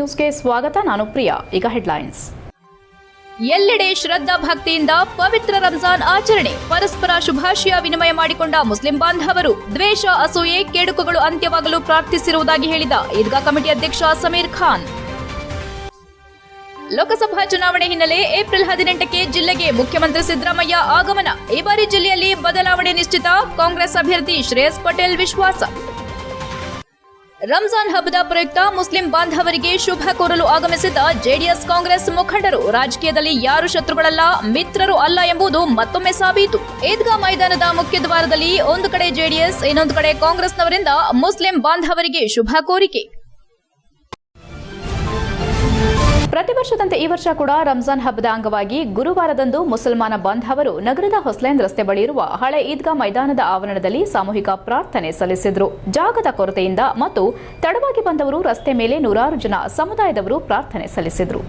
ನ್ಯೂಸ್ಗೆ ಸ್ವಾಗತ, ನಾನು ಪ್ರಿಯಾ. ಈಗ ಹೆಡ್ಲೈನ್ಸ್. ಎಲ್ಲೆಡೆ ಶ್ರದ್ಧಾ ಭಕ್ತಿಯಿಂದ ಪವಿತ್ರ ರಂಜಾನ್ ಆಚರಣೆ. ಪರಸ್ಪರ ಶುಭಾಶಯ ವಿನಿಮಯ ಮಾಡಿಕೊಂಡ ಮುಸ್ಲಿಂ ಬಾಂಧವರು, ದ್ವೇಷ, ಅಸೂಯೆ, ಕೆಡುಕುಗಳು ಅಂತ್ಯವಾಗಲು ಪ್ರಾರ್ಥಿಸಿರುವುದಾಗಿ ಹೇಳಿದ ಈದ್ಗಾ ಕಮಿಟಿ ಅಧ್ಯಕ್ಷ ಸಮೀರ್ ಖಾನ್. ಲೋಕಸಭಾ ಚುನಾವಣೆ ಹಿನ್ನೆಲೆ ಏಪ್ರಿಲ್ ಹದಿನೆಂಟಕ್ಕೆ ಜಿಲ್ಲೆಗೆ ಮುಖ್ಯಮಂತ್ರಿ ಸಿದ್ದರಾಮಯ್ಯ ಆಗಮನ. ಈ ಬಾರಿ ಜಿಲ್ಲೆಯಲ್ಲಿ ಬದಲಾವಣೆ ನಿಶ್ಚಿತ. ಕಾಂಗ್ರೆಸ್ ಅಭ್ಯರ್ಥಿ ಶ್ರೇಯಸ್ ಪಟೇಲ್ ವಿಶ್ವಾಸ. ರಂಜಾನ್ ಹಬ್ಬದ ಪ್ರಯುಕ್ತ ಮುಸ್ಲಿಂ ಬಾಂಧವರಿಗೆ ಶುಭ ಕೋರಲು ಆಗಮಿಸಿದ ಜೆಡಿಎಸ್ ಕಾಂಗ್ರೆಸ್ ಮುಖಂಡರು, ರಾಜಕೀಯದಲ್ಲಿ ಯಾರು ಶತ್ರುಗಳಲ್ಲ, ಮಿತ್ರರು ಅಲ್ಲ ಎಂಬುದು ಮತ್ತೊಮ್ಮೆ ಸಾಬೀತು. ಈದ್ಗಾ ಮೈದಾನದ ಮುಖ್ಯ ದ್ವಾರದಲ್ಲಿ ಒಂದು ಕಡೆ ಜೆಡಿಎಸ್, ಇನ್ನೊಂದು ಕಡೆ ಕಾಂಗ್ರೆಸ್ನವರಿಂದ ಮುಸ್ಲಿಂ ಬಾಂಧವರಿಗೆ ಶುಭ ಕೋರಿಕೆ. ಪ್ರತಿ ವರ್ಷದಂತೆ ಈ ವರ್ಷ ಕೂಡ ರಂಜಾನ್ ಹಬ್ಬದ ಅಂಗವಾಗಿ ಗುರುವಾರದಂದು ಮುಸಲ್ಮಾನ ಬಾಂಧವರು ನಗರದ ಹೊಸ್ಲೈನ್ ರಸ್ತೆ ಬಳಿ ಇರುವ ಹಳೆ ಈದ್ಗಾ ಮೈದಾನದ ಆವರಣದಲ್ಲಿ ಸಾಮೂಹಿಕ ಪ್ರಾರ್ಥನೆ ಸಲ್ಲಿಸಿದರು. ಜಾಗದ ಕೊರತೆಯಿಂದ ಮತ್ತು ತಡವಾಗಿ ಬಂದವರು ರಸ್ತೆ ಮೇಲೆ ನೂರಾರು ಜನ ಸಮುದಾಯದವರು ಪ್ರಾರ್ಥನೆ ಸಲ್ಲಿಸಿದರು.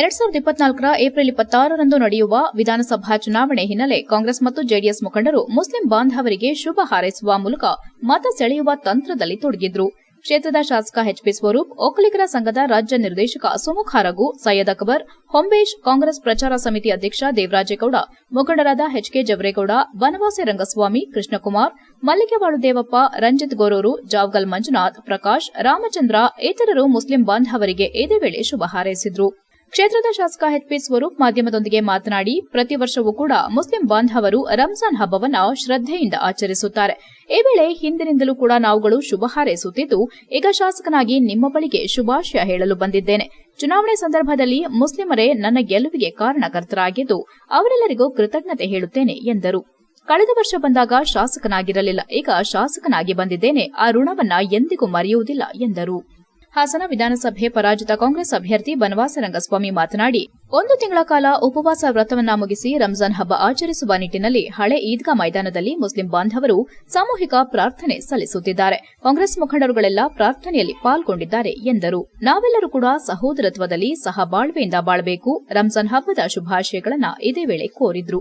ಎರಡ್ ಸಾವಿರದ ಇಪ್ಪತ್ನಾಲ್ಕರ ಏಪ್ರಿಲ್ ಇಪ್ಪತ್ತಾರರಂದು ನಡೆಯುವ ವಿಧಾನಸಭಾ ಚುನಾವಣೆ ಹಿನ್ನೆಲೆ ಕಾಂಗ್ರೆಸ್ ಮತ್ತು ಜೆಡಿಎಸ್ ಮುಖಂಡರು ಮುಸ್ಲಿಂ ಬಾಂಧವರಿಗೆ ಶುಭ ಹಾರೈಸುವ ಮೂಲಕ ಮತ ಸೆಳೆಯುವ ತಂತ್ರದಲ್ಲಿ ತೊಡಗಿದ್ರು. ಕ್ಷೇತ್ರದ ಶಾಸಕ ಎಚ್ಪಿ ಸ್ವರೂಪ್, ಒಕ್ಕಲಿಗರ ಸಂಘದ ರಾಜ್ಯ ನಿರ್ದೇಶಕ ಸುಮುಖ ರಘು, ಸೈಯದ್ ಅಕ್ಬರ್, ಹೊಂಬೇಶ್ ಕಾಂಗ್ರೆಸ್ ಪ್ರಚಾರ ಸಮಿತಿ ಅಧ್ಯಕ್ಷ ದೇವರಾಜೇಗೌಡ, ಮುಖಂಡರಾದ ಎಚ್ಕೆ ಜವರೇಗೌಡ ಬನವಾಸಿ ರಂಗಸ್ವಾಮಿ, ಕೃಷ್ಣಕುಮಾರ್ ಮಲ್ಲಿಗೆವಾಳು ದೇವಪ್ಪ, ರಂಜಿತ್ ಗೋರೂರು, ಜಾವ್ಗಲ್ ಮಂಜುನಾಥ್, ಪ್ರಕಾಶ್, ರಾಮಚಂದ್ರ, ಇತರರು ಮುಸ್ಲಿಂ ಬಾಂಧವರಿಗೆ ಇದೇ ವೇಳೆ ಶುಭ ಹಾರೈಸಿದ್ರು. ಕ್ಷೇತ್ರದ ಶಾಸಕ ಎಚ್ಪಿ ಸ್ವರೂಪ್ ಮಾಧ್ಯಮದೊಂದಿಗೆ ಮಾತನಾಡಿ, ಪ್ರತಿ ವರ್ಷವೂ ಕೂಡ ಮುಸ್ಲಿಂ ಬಾಂಧವರು ರಂಜಾನ್ ಹಬ್ಬವನ್ನ ಶ್ರದ್ದೆಯಿಂದ ಆಚರಿಸುತ್ತಾರೆ. ಈ ವೇಳೆ ಹಿಂದಿನಿಂದಲೂ ಕೂಡ ನಾವುಗಳು ಶುಭ ಹಾರೈಸುತ್ತಿದ್ದು, ಈಗ ಶಾಸಕನಾಗಿ ನಿಮ್ಮ ಬಳಿಗೆ ಶುಭಾಶಯ ಹೇಳಲು ಬಂದಿದ್ದೇನೆ. ಚುನಾವಣೆ ಸಂದರ್ಭದಲ್ಲಿ ಮುಸ್ಲಿಮರೇ ನನ್ನ ಗೆಲುವಿಗೆ ಕಾರಣಕರ್ತರಾಗಿದ್ದು, ಅವರೆಲ್ಲರಿಗೂ ಕೃತಜ್ಞತೆ ಹೇಳುತ್ತೇನೆ ಎಂದರು. ಕಳೆದ ವರ್ಷ ಬಂದಾಗ ಶಾಸಕನಾಗಿರಲಿಲ್ಲ. ಈಗ ಶಾಸಕನಾಗಿ ಬಂದಿದ್ದೇನೆ. ಆ ಋಣವನ್ನ ಎಂದಿಗೂ ಮರೆಯುವುದಿಲ್ಲ ಎಂದರು. ಹಾಸನ ವಿಧಾನಸಭೆ ಪರಾಜಿತ ಕಾಂಗ್ರೆಸ್ ಅಭ್ಯರ್ಥಿ ಬನವಾಸ ರಂಗಸ್ವಾಮಿ ಮಾತನಾಡಿ, ಒಂದು ತಿಂಗಳ ಕಾಲ ಉಪವಾಸ ವ್ರತವನ್ನ ಮುಗಿಸಿ ರಂಜಾನ್ ಹಬ್ಬ ಆಚರಿಸುವ ನಿಟ್ಟಿನಲ್ಲಿ ಹಳೆ ಈದ್ಗಾ ಮೈದಾನದಲ್ಲಿ ಮುಸ್ಲಿಂ ಬಾಂಧವರು ಸಾಮೂಹಿಕ ಪ್ರಾರ್ಥನೆ ಸಲ್ಲಿಸುತ್ತಿದ್ದಾರೆ. ಕಾಂಗ್ರೆಸ್ ಮುಖಂಡರುಗಳೆಲ್ಲ ಪ್ರಾರ್ಥನೆಯಲ್ಲಿ ಪಾಲ್ಗೊಂಡಿದ್ದಾರೆ ಎಂದರು. ನಾವೆಲ್ಲರೂ ಕೂಡ ಸಹೋದರತ್ವದಲ್ಲಿ ಸಹ ಬಾಳ್ವೆಯಿಂದ ಬಾಳಬೇಕು, ರಂಜಾನ್ ಹಬ್ಬದ ಶುಭಾಶಯಗಳನ್ನು ಇದೇ ವೇಳೆ ಕೋರಿದ್ರು.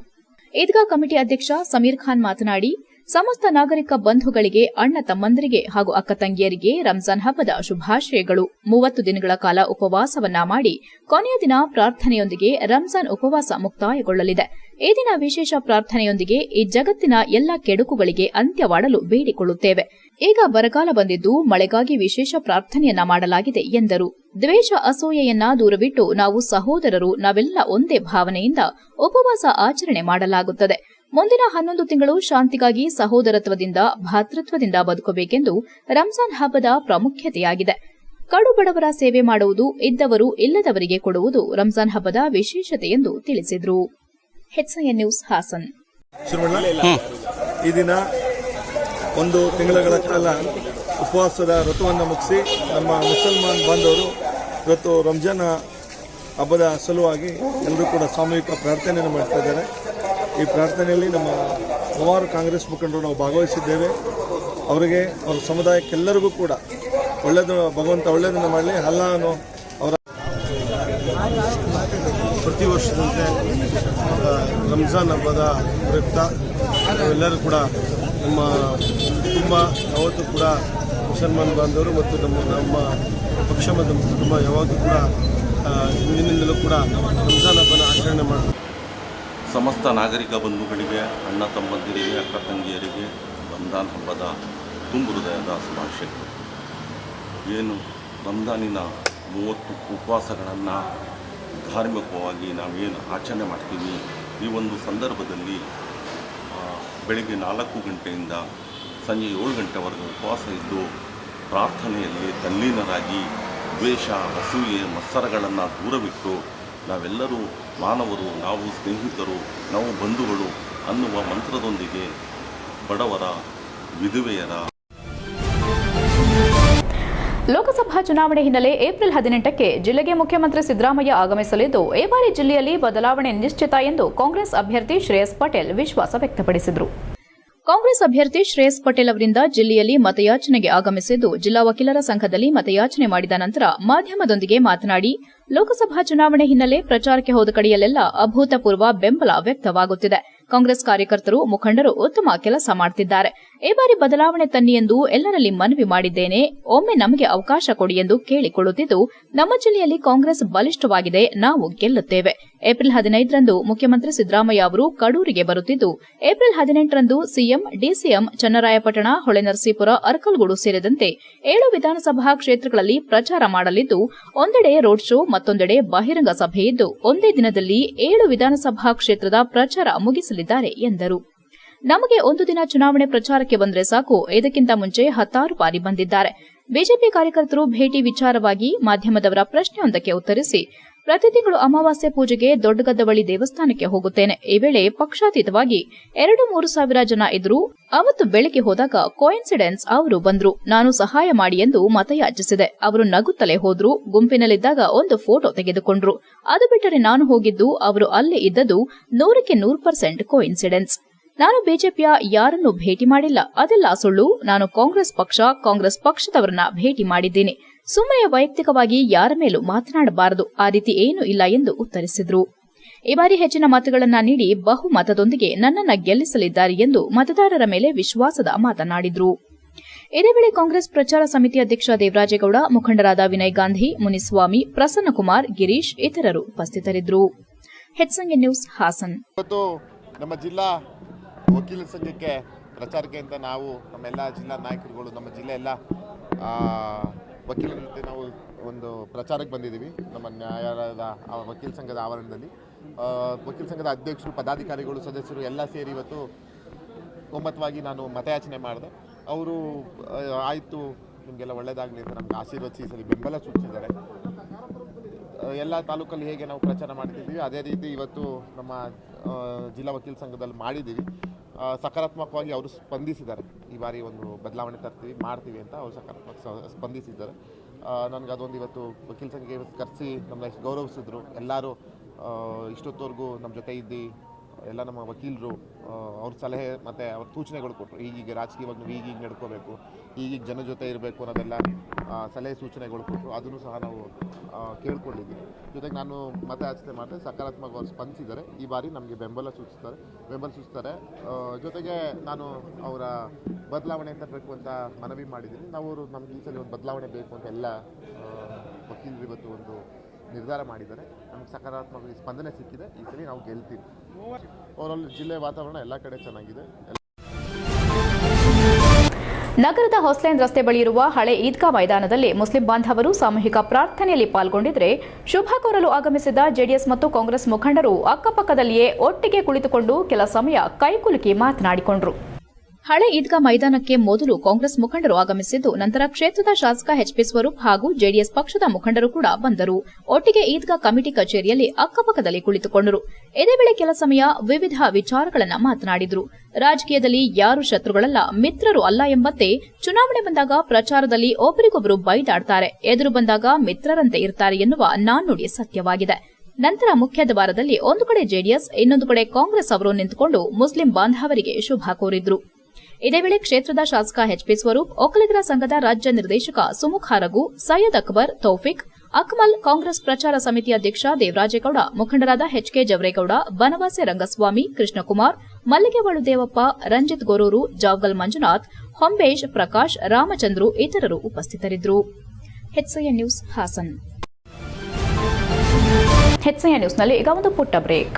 ಈದ್ಗಾ ಕಮಿಟಿ ಅಧ್ಯಕ್ಷ ಸಮೀರ್ ಖಾನ್ ಮಾತನಾಡಿ ಸಮಸ್ತ ನಾಗರಿಕ ಬಂಧುಗಳಿಗೆ, ಅಣ್ಣ ತಮ್ಮಂದರಿಗೆ ಹಾಗೂ ಅಕ್ಕ ತಂಗಿಯರಿಗೆ ರಂಜಾನ್ ಹಬ್ಬದ ಶುಭಾಶಯಗಳು. ಮೂವತ್ತು ದಿನಗಳ ಕಾಲ ಉಪವಾಸವನ್ನ ಮಾಡಿ ಕೊನೆಯ ದಿನ ಪ್ರಾರ್ಥನೆಯೊಂದಿಗೆ ರಂಜಾನ್ ಉಪವಾಸ ಮುಕ್ತಾಯಗೊಳ್ಳಲಿದೆ. ಈ ದಿನ ವಿಶೇಷ ಪ್ರಾರ್ಥನೆಯೊಂದಿಗೆ ಈ ಜಗತ್ತಿನ ಎಲ್ಲ ಕೆಡುಕುಗಳಿಗೆ ಅಂತ್ಯವಾಡಲು ಬೇಡಿಕೊಳ್ಳುತ್ತೇವೆ. ಈಗ ಬರಗಾಲ ಬಂದಿದ್ದು ಮಳೆಗಾಗಿ ವಿಶೇಷ ಪ್ರಾರ್ಥನೆಯನ್ನ ಮಾಡಲಾಗಿದೆ ಎಂದರು. ದ್ವೇಷ ಅಸೂಯೆಯನ್ನ ದೂರವಿಟ್ಟು ನಾವು ಸಹೋದರರು ನಾವೆಲ್ಲ ಒಂದೇ ಭಾವನೆಯಿಂದ ಉಪವಾಸ ಆಚರಣೆ ಮಾಡಲಾಗುತ್ತದೆ. ಮುಂದಿನ ಹನ್ನೊಂದು ತಿಂಗಳು ಶಾಂತಿಗಾಗಿ ಸಹೋದರತ್ವದಿಂದ ಭಾತೃತ್ವದಿಂದ ಬದುಕಬೇಕೆಂದು ರಂಜಾನ್ ಹಬ್ಬದ ಪ್ರಾಮುಖ್ಯತೆಯಾಗಿದೆ. ಕಡುಬಡವರ ಸೇವೆ ಮಾಡುವುದು ಇದ್ದವರು ಇಲ್ಲದವರಿಗೆ ಕೊಡುವುದು ರಂಜಾನ್ ಹಬ್ಬದ ವಿಶೇಷತೆ ಎಂದು ತಿಳಿಸಿದರು. ನ್ಯೂಸ್ ಹಾಸನ್. ಈ ದಿನ ಒಂದು ತಿಂಗಳ ಕಾಲ ಉಪವಾಸದ ಋತುವನ್ನು ಮುಗಿಸಿ ನಮ್ಮ ಮುಸಲ್ಮಾನ್ ಬಾಂಧವರು ಇವತ್ತು ರಂಜಾನ್ ಹಬ್ಬದ ಸಲುವಾಗಿ ಎಲ್ಲರೂ ಕೂಡ ಸಾಮೂಹಿಕ ಪ್ರಾರ್ಥನೆಯನ್ನು ಮಾಡ್ತಾ ಇದ್ದಾರೆ. ಈ ಪ್ರಾರ್ಥನೆಯಲ್ಲಿ ನಮ್ಮ ಹಲವಾರು ಕಾಂಗ್ರೆಸ್ ಮುಖಂಡರು ನಾವು ಭಾಗವಹಿಸಿದ್ದೇವೆ. ಅವರಿಗೆ, ಅವರ ಸಮುದಾಯಕ್ಕೆಲ್ಲರಿಗೂ ಕೂಡ ಒಳ್ಳೆಯದು ಭಗವಂತ ಒಳ್ಳೆಯದನ್ನು ಮಾಡಲಿ, ಅಲ್ಲಾನು ಅವರ ಪ್ರತಿ ವರ್ಷದಂತೆ ರಂಜಾನ್ ಹಬ್ಬದ ಪ್ರಯುಕ್ತ ನಾವೆಲ್ಲರೂ ಕೂಡ ನಮ್ಮ ಕುಟುಂಬ, ಯಾವತ್ತೂ ಕೂಡ ಮುಸಲ್ಮಾನ್ ಬಾಂಧವರು ಮತ್ತು ನಮ್ಮ ನಮ್ಮ ಪಕ್ಷ ಮತ್ತು ಕುಟುಂಬ ಯಾವಾಗಲೂ ಕೂಡ ಹಿಂದಿನಿಂದಲೂ ಕೂಡ ರಂಜಾನ್ ಹಬ್ಬನ ಆಚರಣೆ ಮಾಡ್ತಾರೆ. ಸಮಸ್ತ ನಾಗರಿಕ ಬಂಧುಗಳಿಗೆ, ಅಣ್ಣ ತಮ್ಮಂದಿರಿಗೆ, ಅಕ್ಕ ತಂಗಿಯರಿಗೆ ರಂಜಾನ್ ಹಬ್ಬದ ತುಂಬು ಹೃದಯದ ಶುಭಾಶಯಗಳು. ಏನು ರಂಜಾನಿನ ಮೂವತ್ತು ಉಪವಾಸಗಳನ್ನು ಧಾರ್ಮಿಕವಾಗಿ ನಾವೇನು ಆಚರಣೆ ಮಾಡ್ತೀವಿ ಈ ಒಂದು ಸಂದರ್ಭದಲ್ಲಿ ಬೆಳಿಗ್ಗೆ ನಾಲ್ಕು ಗಂಟೆಯಿಂದ ಸಂಜೆ ಏಳು ಗಂಟೆವರೆಗೆ ಉಪವಾಸ ಇದ್ದು ಪ್ರಾರ್ಥನೆಯಲ್ಲಿ ತಲ್ಲೀನರಾಗಿ ದ್ವೇಷ, ಅಸೂಯೆ, ಮತ್ಸರಗಳನ್ನು ದೂರವಿಟ್ಟು ನಾವೆಲ್ಲರೂ ಮಾನವರು, ನಾವು ಸ್ನೇಹಿತರು, ನಾವು ಬಂಧುಗಳು ಅನ್ನುವ ಮಂತ್ರದೊಂದಿಗೆ ಬಡವರ, ವಿಧವೆಯರ. ಲೋಕಸಭಾ ಚುನಾವಣೆ ಹಿನ್ನೆಲೆ ಏಪ್ರಿಲ್ ಹದಿನೆಂಟಕ್ಕೆ ಜಿಲ್ಲೆಗೆ ಮುಖ್ಯಮಂತ್ರಿ ಸಿದ್ದರಾಮಯ್ಯ ಆಗಮಿಸಲಿದ್ದು ಈ ಬಾರಿ ಜಿಲ್ಲೆಯಲ್ಲಿ ಬದಲಾವಣೆ ನಿಶ್ಚಿತ ಎಂದು ಕಾಂಗ್ರೆಸ್ ಅಭ್ಯರ್ಥಿ ಶ್ರೇಯಸ್ ಪಟೇಲ್ ವಿಶ್ವಾಸ ವ್ಯಕ್ತಪಡಿಸಿದರು. ಕಾಂಗ್ರೆಸ್ ಅಭ್ಯರ್ಥಿ ಶ್ರೇಯಸ್ ಪಟೇಲ್ ಅವರಿಂದ ಜಿಲ್ಲೆಯಲ್ಲಿ ಮತಯಾಚನೆಗೆ ಆಗಮಿಸಿದ್ದು ಜಿಲ್ಲಾ ವಕೀಲರ ಸಂಘದಲ್ಲಿ ಮತಯಾಚನೆ ಮಾಡಿದ ನಂತರ ಮಾಧ್ಯಮದೊಂದಿಗೆ ಮಾತನಾಡಿ, ಲೋಕಸಭಾ ಚುನಾವಣೆ ಹಿನ್ನೆಲೆ ಪ್ರಚಾರಕ್ಕೆ ಹೋದ ಕಡೆಯಲ್ಲೆಲ್ಲ ಅಭೂತಪೂರ್ವ ಬೆಂಬಲ ವ್ಯಕ್ತವಾಗುತ್ತಿದೆ. ಕಾಂಗ್ರೆಸ್ ಕಾರ್ಯಕರ್ತರು ಮುಖಂಡರು ಉತ್ತಮ ಕೆಲಸ ಮಾಡುತ್ತಿದ್ದಾರೆ ಈ ಬಾರಿ ಬದಲಾವಣೆ ತನ್ನಿ ಎಂದು ಎಲ್ಲರಲ್ಲಿ ಮನವಿ ಮಾಡಿದ್ದೇನೆ. ಒಮ್ಮೆ ನಮಗೆ ಅವಕಾಶ ಕೊಡಿ ಎಂದು ಕೇಳಿಕೊಳ್ಳುತ್ತಿದ್ದು, ನಮ್ಮ ಜಿಲ್ಲೆಯಲ್ಲಿ ಕಾಂಗ್ರೆಸ್ ಬಲಿಷ್ಠವಾಗಿದೆ. ನಾವು ಗೆಲ್ಲುತ್ತೇವೆ. ಏಪ್ರಿಲ್ ಹದಿನೈದರಂದು ಮುಖ್ಯಮಂತ್ರಿ ಸಿದ್ದರಾಮಯ್ಯ ಅವರು ಕಡೂರಿಗೆ ಬರುತ್ತಿದ್ದು, ಏಪ್ರಿಲ್ ಹದಿನೆಂಟರಂದು ಸಿಎಂ, ಡಿಸಿಎಂ ಚನ್ನರಾಯಪಟ್ಟಣ ಹೊಳೆನರಸೀಪುರ ಅರಕಲಗೂಡು ಸೇರಿದಂತೆ ಏಳು ವಿಧಾನಸಭಾ ಕ್ಷೇತ್ರಗಳಲ್ಲಿ ಪ್ರಚಾರ ಮಾಡಲಿದ್ದು, ಒಂದೆಡೆ ರೋಡ್ ಶೋ, ಮತ್ತೊಂದೆಡೆ ಬಹಿರಂಗ ಸಭೆ ಇದ್ದು, ಒಂದೇ ದಿನದಲ್ಲಿ ಏಳು ವಿಧಾನಸಭಾ ಕ್ಷೇತ್ರದ ಪ್ರಚಾರ ಮುಗಿಸಲಿದ್ದಾರೆ ಎಂದರು. ನಮಗೆ ಒಂದು ದಿನ ಚುನಾವಣೆ ಪ್ರಚಾರಕ್ಕೆ ಬಂದರೆ ಸಾಕು. ಇದಕ್ಕಿಂತ ಮುಂಚೆ ಹತ್ತಾರು ಬಾರಿ ಬಂದಿದ್ದಾರೆ. ಬಿಜೆಪಿ ಕಾರ್ಯಕರ್ತರು ಭೇಟಿ ವಿಚಾರವಾಗಿ ಮಾಧ್ಯಮದವರ ಪ್ರಶ್ನೆಯೊಂದಕ್ಕೆ ಉತ್ತರಿಸಿ, ಪ್ರತಿ ತಿಂಗಳು ಅಮಾವಾಸ್ಯೆ ಪೂಜೆಗೆ ದೊಡ್ಡಗದ್ದವಳಿ ದೇವಸ್ಥಾನಕ್ಕೆ ಹೋಗುತ್ತೇನೆ. ಈ ವೇಳೆ ಪಕ್ಷಾತೀತವಾಗಿ ಎರಡು ಮೂರು ಸಾವಿರ ಜನ ಇದ್ರು ಅವತ್ತು ಬೆಳಗ್ಗೆ ಹೋದಾಗ ಕೋಇನ್ಸಿಡೆನ್ಸ್ ಅವರು ಬಂದ್ರು. ನಾನು ಸಹಾಯ ಮಾಡಿ ಎಂದು ಮತಯಾಚಿಸಿದೆ ಅವರು ನಗುತ್ತಲೇ ಹೋದ್ರು. ಗುಂಪಿನಲ್ಲಿದ್ದಾಗ ಒಂದು ಫೋಟೋ ತೆಗೆದುಕೊಂಡ್ರು. ಅದು ಬಿಟ್ಟರೆ ನಾನು ಹೋಗಿದ್ದು ಅವರು ಅಲ್ಲೇ ಇದ್ದದ್ದು ನೂರಕ್ಕೆ ನೂರು ಪರ್ಸೆಂಟ್ ಕೋಇನ್ಸಿಡೆನ್ಸ್ ನಾನು ಬಿಜೆಪಿಯ ಯಾರನ್ನೂ ಭೇಟಿ ಮಾಡಿಲ್ಲ. ಅದೆಲ್ಲ ಸುಳ್ಳು. ನಾನು ಕಾಂಗ್ರೆಸ್ ಪಕ್ಷ, ಕಾಂಗ್ರೆಸ್ ಪಕ್ಷದವರನ್ನ ಭೇಟಿ ಮಾಡಿದ್ದೇನೆ. ಸುಮ್ಮನೆ ವೈಯಕ್ತಿಕವಾಗಿ ಯಾರ ಮೇಲೂ ಮಾತನಾಡಬಾರದು. ಆ ರೀತಿ ಏನೂ ಇಲ್ಲ ಎಂದು ಉತ್ತರಿಸಿದ್ರು. ಈ ಬಾರಿ ಹೆಚ್ಚಿನ ಮತಗಳನ್ನ ನೀಡಿ ಬಹುಮತದೊಂದಿಗೆ ನನ್ನನ್ನ ಗೆಲ್ಲಿಸಲಿದ್ದಾರೆ ಎಂದು ಮತದಾರರ ಮೇಲೆ ವಿಶ್ವಾಸದ ಮಾತನಾಡಿದ್ರು. ಇದೇ ವೇಳೆ ಕಾಂಗ್ರೆಸ್ ಪ್ರಚಾರ ಸಮಿತಿ ಅಧ್ಯಕ್ಷ ದೇವರಾಜೇಗೌಡ, ಮುಖಂಡರಾದ ವಿನಯ್ ಗಾಂಧಿ, ಮುನಿಸ್ವಾಮಿ, ಪ್ರಸನ್ನಕುಮಾರ್, ಗಿರೀಶ್ ಇತರರು ಉಪಸ್ಥಿತರಿದ್ದರು. ನಮ್ಮ ಜಿಲ್ಲಾ ವಕೀಲರ ಸಂಘಕ್ಕೆ ಪ್ರಚಾರಕ್ಕೆ ಅಂತ ನಾವು ನಮ್ಮೆಲ್ಲ ಜಿಲ್ಲಾ ನಾಯಕರುಗಳು, ನಮ್ಮ ಜಿಲ್ಲೆ ಎಲ್ಲ ಜೊತೆ ನಾವು ಒಂದು ಪ್ರಚಾರಕ್ಕೆ ಬಂದಿದ್ದೀವಿ. ನಮ್ಮ ನ್ಯಾಯಾಲಯದ ವಕೀಲ ಸಂಘದ ಆವರಣದಲ್ಲಿ. ವಕೀಲ ಸಂಘದ ಅಧ್ಯಕ್ಷರು, ಪದಾಧಿಕಾರಿಗಳು, ಸದಸ್ಯರು ಎಲ್ಲ ಸೇರಿ ಇವತ್ತು ಒಮ್ಮತವಾಗಿ ನಾನು ಮತಯಾಚನೆ ಮಾಡಿದೆ. ಅವರು ಆಯಿತು, ನಿಮಗೆಲ್ಲ ಒಳ್ಳೆಯದಾಗಲಿ ಅಂತ ನಮ್ಗೆ ಆಶೀರ್ವದಿಸಿ ಸರಿ ಬೆಂಬಲ ಸೂಚಿಸಿದ್ದಾರೆ. ಎಲ್ಲ ತಾಲೂಕಲ್ಲಿ ಹೇಗೆ ನಾವು ಪ್ರಚಾರ ಮಾಡ್ತಿದ್ದೀವಿ, ಅದೇ ರೀತಿ ಇವತ್ತು ನಮ್ಮ ಜಿಲ್ಲಾ ವಕೀಲ ಸಂಘದಲ್ಲಿ ಮಾಡಿದ್ದೀವಿ. ಸಕಾರಾತ್ಮಕವಾಗಿ ಅವರು ಸ್ಪಂದಿಸಿದ್ದಾರೆ. ಈ ಬಾರಿ ಒಂದು ಬದಲಾವಣೆ ತರ್ತೀವಿ, ಮಾಡ್ತೀವಿ ಅಂತ ಅವರು ಸಕಾರಾತ್ಮಕ ಸ್ಪಂದಿಸಿದ್ದಾರೆ. ನನಗೆ ಅದೊಂದು ಇವತ್ತು ವಕೀಲ ಸಂಘಕ್ಕೆ ಕರೆಸಿ ನಮ್ಮನ್ನ ಗೌರವಿಸಿದ್ರು, ಎಲ್ಲರೂ ಇಷ್ಟೊತ್ತವರೆಗೂ ನಮ್ಮ ಜೊತೆ ಇದ್ದು ಎಲ್ಲ ನಮ್ಮ ವಕೀಲರು ಅವ್ರ ಸಲಹೆ ಮತ್ತು ಅವ್ರ ಸೂಚನೆಗಳು ಕೊಟ್ಟರು ಈಗೀಗ ರಾಜಕೀಯವಾಗಿ ನೀವು ಈಗೀಗ ನಡ್ಕೋಬೇಕು, ಈಗೀಗ ಜನ ಜೊತೆ ಇರಬೇಕು ಅನ್ನೋದೆಲ್ಲ ಸಲಹೆ ಸೂಚನೆಗಳು ಕೊಟ್ಟರು ಅದನ್ನು ಸಹ ನಾವು ಕೇಳ್ಕೊಂಡಿದ್ದೀವಿ. ಜೊತೆಗೆ ನಾನು ಮತಯಾಚನೆ ಮಾಡಿದೆ ಸಕಾರಾತ್ಮಕ ಅವ್ರು ಸ್ಪಂದಿಸಿದ್ದಾರೆ. ಈ ಬಾರಿ ನಮಗೆ ಬೆಂಬಲ ಸೂಚಿಸ್ತಾರೆ ಬೆಂಬಲ ಸೂಚಿಸ್ತಾರೆ. ಜೊತೆಗೆ ನಾನು ಅವರ ಬದಲಾವಣೆ ತರಬೇಕು ಅಂತ ಮನವಿ ಮಾಡಿದ್ದೀನಿ. ನಾವು ಅವರು ನಮ್ಗೆ ಈ ಸಲ ಒಂದು ಬದಲಾವಣೆ ಬೇಕು ಅಂತ ಎಲ್ಲ ವಕೀಲರು ಇವತ್ತು ಒಂದು ನಿರ್ಧಾರ ಮಾಡಿದ್ದಾರೆ. ನಮಗೆ ಸಕಾರಾತ್ಮಕ ಸ್ಪಂದನೆ ಸಿಕ್ಕಿದೆ. ಈ ಸಲ ನಾವು ಗೆಲ್ತೀವಿ. ಜಿಲ್ಲೆ ವಾತಾವರಣ ಎಲ್ಲ ಕಡೆ ಚೆನ್ನಾಗಿದೆ. ನಗರದ ಹೊಸ್ಲೈನ್ ರಸ್ತೆ ಬಳಿ ಇರುವ ಹಳೆ ಈದ್ಗಾ ಮೈದಾನದಲ್ಲಿ ಮುಸ್ಲಿಂ ಬಾಂಧವರು ಸಾಮೂಹಿಕ ಪ್ರಾರ್ಥನೆಯಲ್ಲಿ ಪಾಲ್ಗೊಂಡಿದ್ದರೆ ಶುಭ ಕೋರಲು ಆಗಮಿಸಿದ ಜೆಡಿಎಸ್ ಮತ್ತು ಕಾಂಗ್ರೆಸ್ ಮುಖಂಡರು ಅಕ್ಕಪಕ್ಕದಲ್ಲಿಯೇ ಒಟ್ಟಿಗೆ ಕುಳಿತುಕೊಂಡು ಕೆಲ ಸಮಯ ಕೈಕುಲುಕಿ ಮಾತನಾಡಿಕೊಂಡರು. ಹಳೆ ಈದ್ಗಾ ಮೈದಾನಕ್ಕೆ ಮೊದಲು ಕಾಂಗ್ರೆಸ್ ಮುಖಂಡರು ಆಗಮಿಸಿದ್ದು, ನಂತರ ಕ್ಷೇತ್ರದ ಶಾಸಕ ಎಚ್ಪಿ ಸ್ವರೂಪ್ ಹಾಗೂ ಜೆಡಿಎಸ್ ಪಕ್ಷದ ಮುಖಂಡರು ಕೂಡ ಬಂದರು. ಒಟ್ಟಿಗೆ ಈದ್ಗಾ ಕಮಿಟಿ ಕಚೇರಿಯಲ್ಲಿ ಅಕ್ಕಪಕ್ಕದಲ್ಲಿ ಕುಳಿತುಕೊಂಡರು. ಇದೇ ವೇಳೆ ಕೆಲ ಸಮಯ ವಿವಿಧ ವಿಚಾರಗಳನ್ನು ಮಾತನಾಡಿದರು. ರಾಜಕೀಯದಲ್ಲಿ ಯಾರು ಶತ್ರುಗಳಲ್ಲ, ಮಿತ್ರರು ಅಲ್ಲ ಎಂಬಂತೆ ಚುನಾವಣೆ ಬಂದಾಗ ಪ್ರಚಾರದಲ್ಲಿ ಒಬ್ಬರಿಗೊಬ್ಬರು ಬೈದಾಡ್ತಾರೆ. ಎದುರು ಬಂದಾಗ ಮಿತ್ರರಂತೆ ಇರ್ತಾರೆ ಎನ್ನುವ ನಾಣ್ಣುಡಿ ಸತ್ಯವಾಗಿದೆ. ನಂತರ ಮುಖ್ಯ ದ್ವಾರದಲ್ಲಿ ಒಂದು ಕಡೆ ಜೆಡಿಎಸ್, ಇನ್ನೊಂದು ಕಡೆ ಕಾಂಗ್ರೆಸ್ ಅವರು ನಿಂತುಕೊಂಡು ಮುಸ್ಲಿಂ ಬಾಂಧವರಿಗೆ ಶುಭ ಕೋರಿದ್ರು. ಇದೇ ವೇಳೆ ಕ್ಷೇತ್ರದ ಶಾಸಕ ಎಚ್ಪಿ ಸ್ವರೂಪ್, ಒಕ್ಕಲಿಗರ ಸಂಘದ ರಾಜ್ಯ ನಿರ್ದೇಶಕ ಸುಮುಖ್ ಹಾರಗು ಸೈಯದ್ ಅಕ್ಬರ್, ತೌಫಿಕ್, ಅಕ್ಮಲ್ ಕಾಂಗ್ರೆಸ್ ಪ್ರಚಾರ ಸಮಿತಿ ಅಧ್ಯಕ್ಷ ದೇವರಾಜೇಗೌಡ, ಮುಖಂಡರಾದ ಎಚ್ಕೆ ಜವರೇಗೌಡ, ಬನವಾಸೆ ರಂಗಸ್ವಾಮಿ, ಕೃಷ್ಣಕುಮಾರ್, ಮಲ್ಲಿಗೆವಾಳು ದೇವಪ್ಪ, ರಂಜಿತ್ ಗೊರೂರು, ಜಾವಗಲ್ ಮಂಜುನಾಥ್, ಹೊಂಬೇಶ್ ಪ್ರಕಾಶ್, ರಾಮಚಂದ್ರು ಇತರರು ಉಪಸ್ಥಿತರಿದ್ದರು. ನ್ಯೂಸ್ ನ್ಯೂಸ್ನಲ್ಲಿ ಈಗ ಒಂದು ಪುಟ್ಟ ಬ್ರೇಕ್.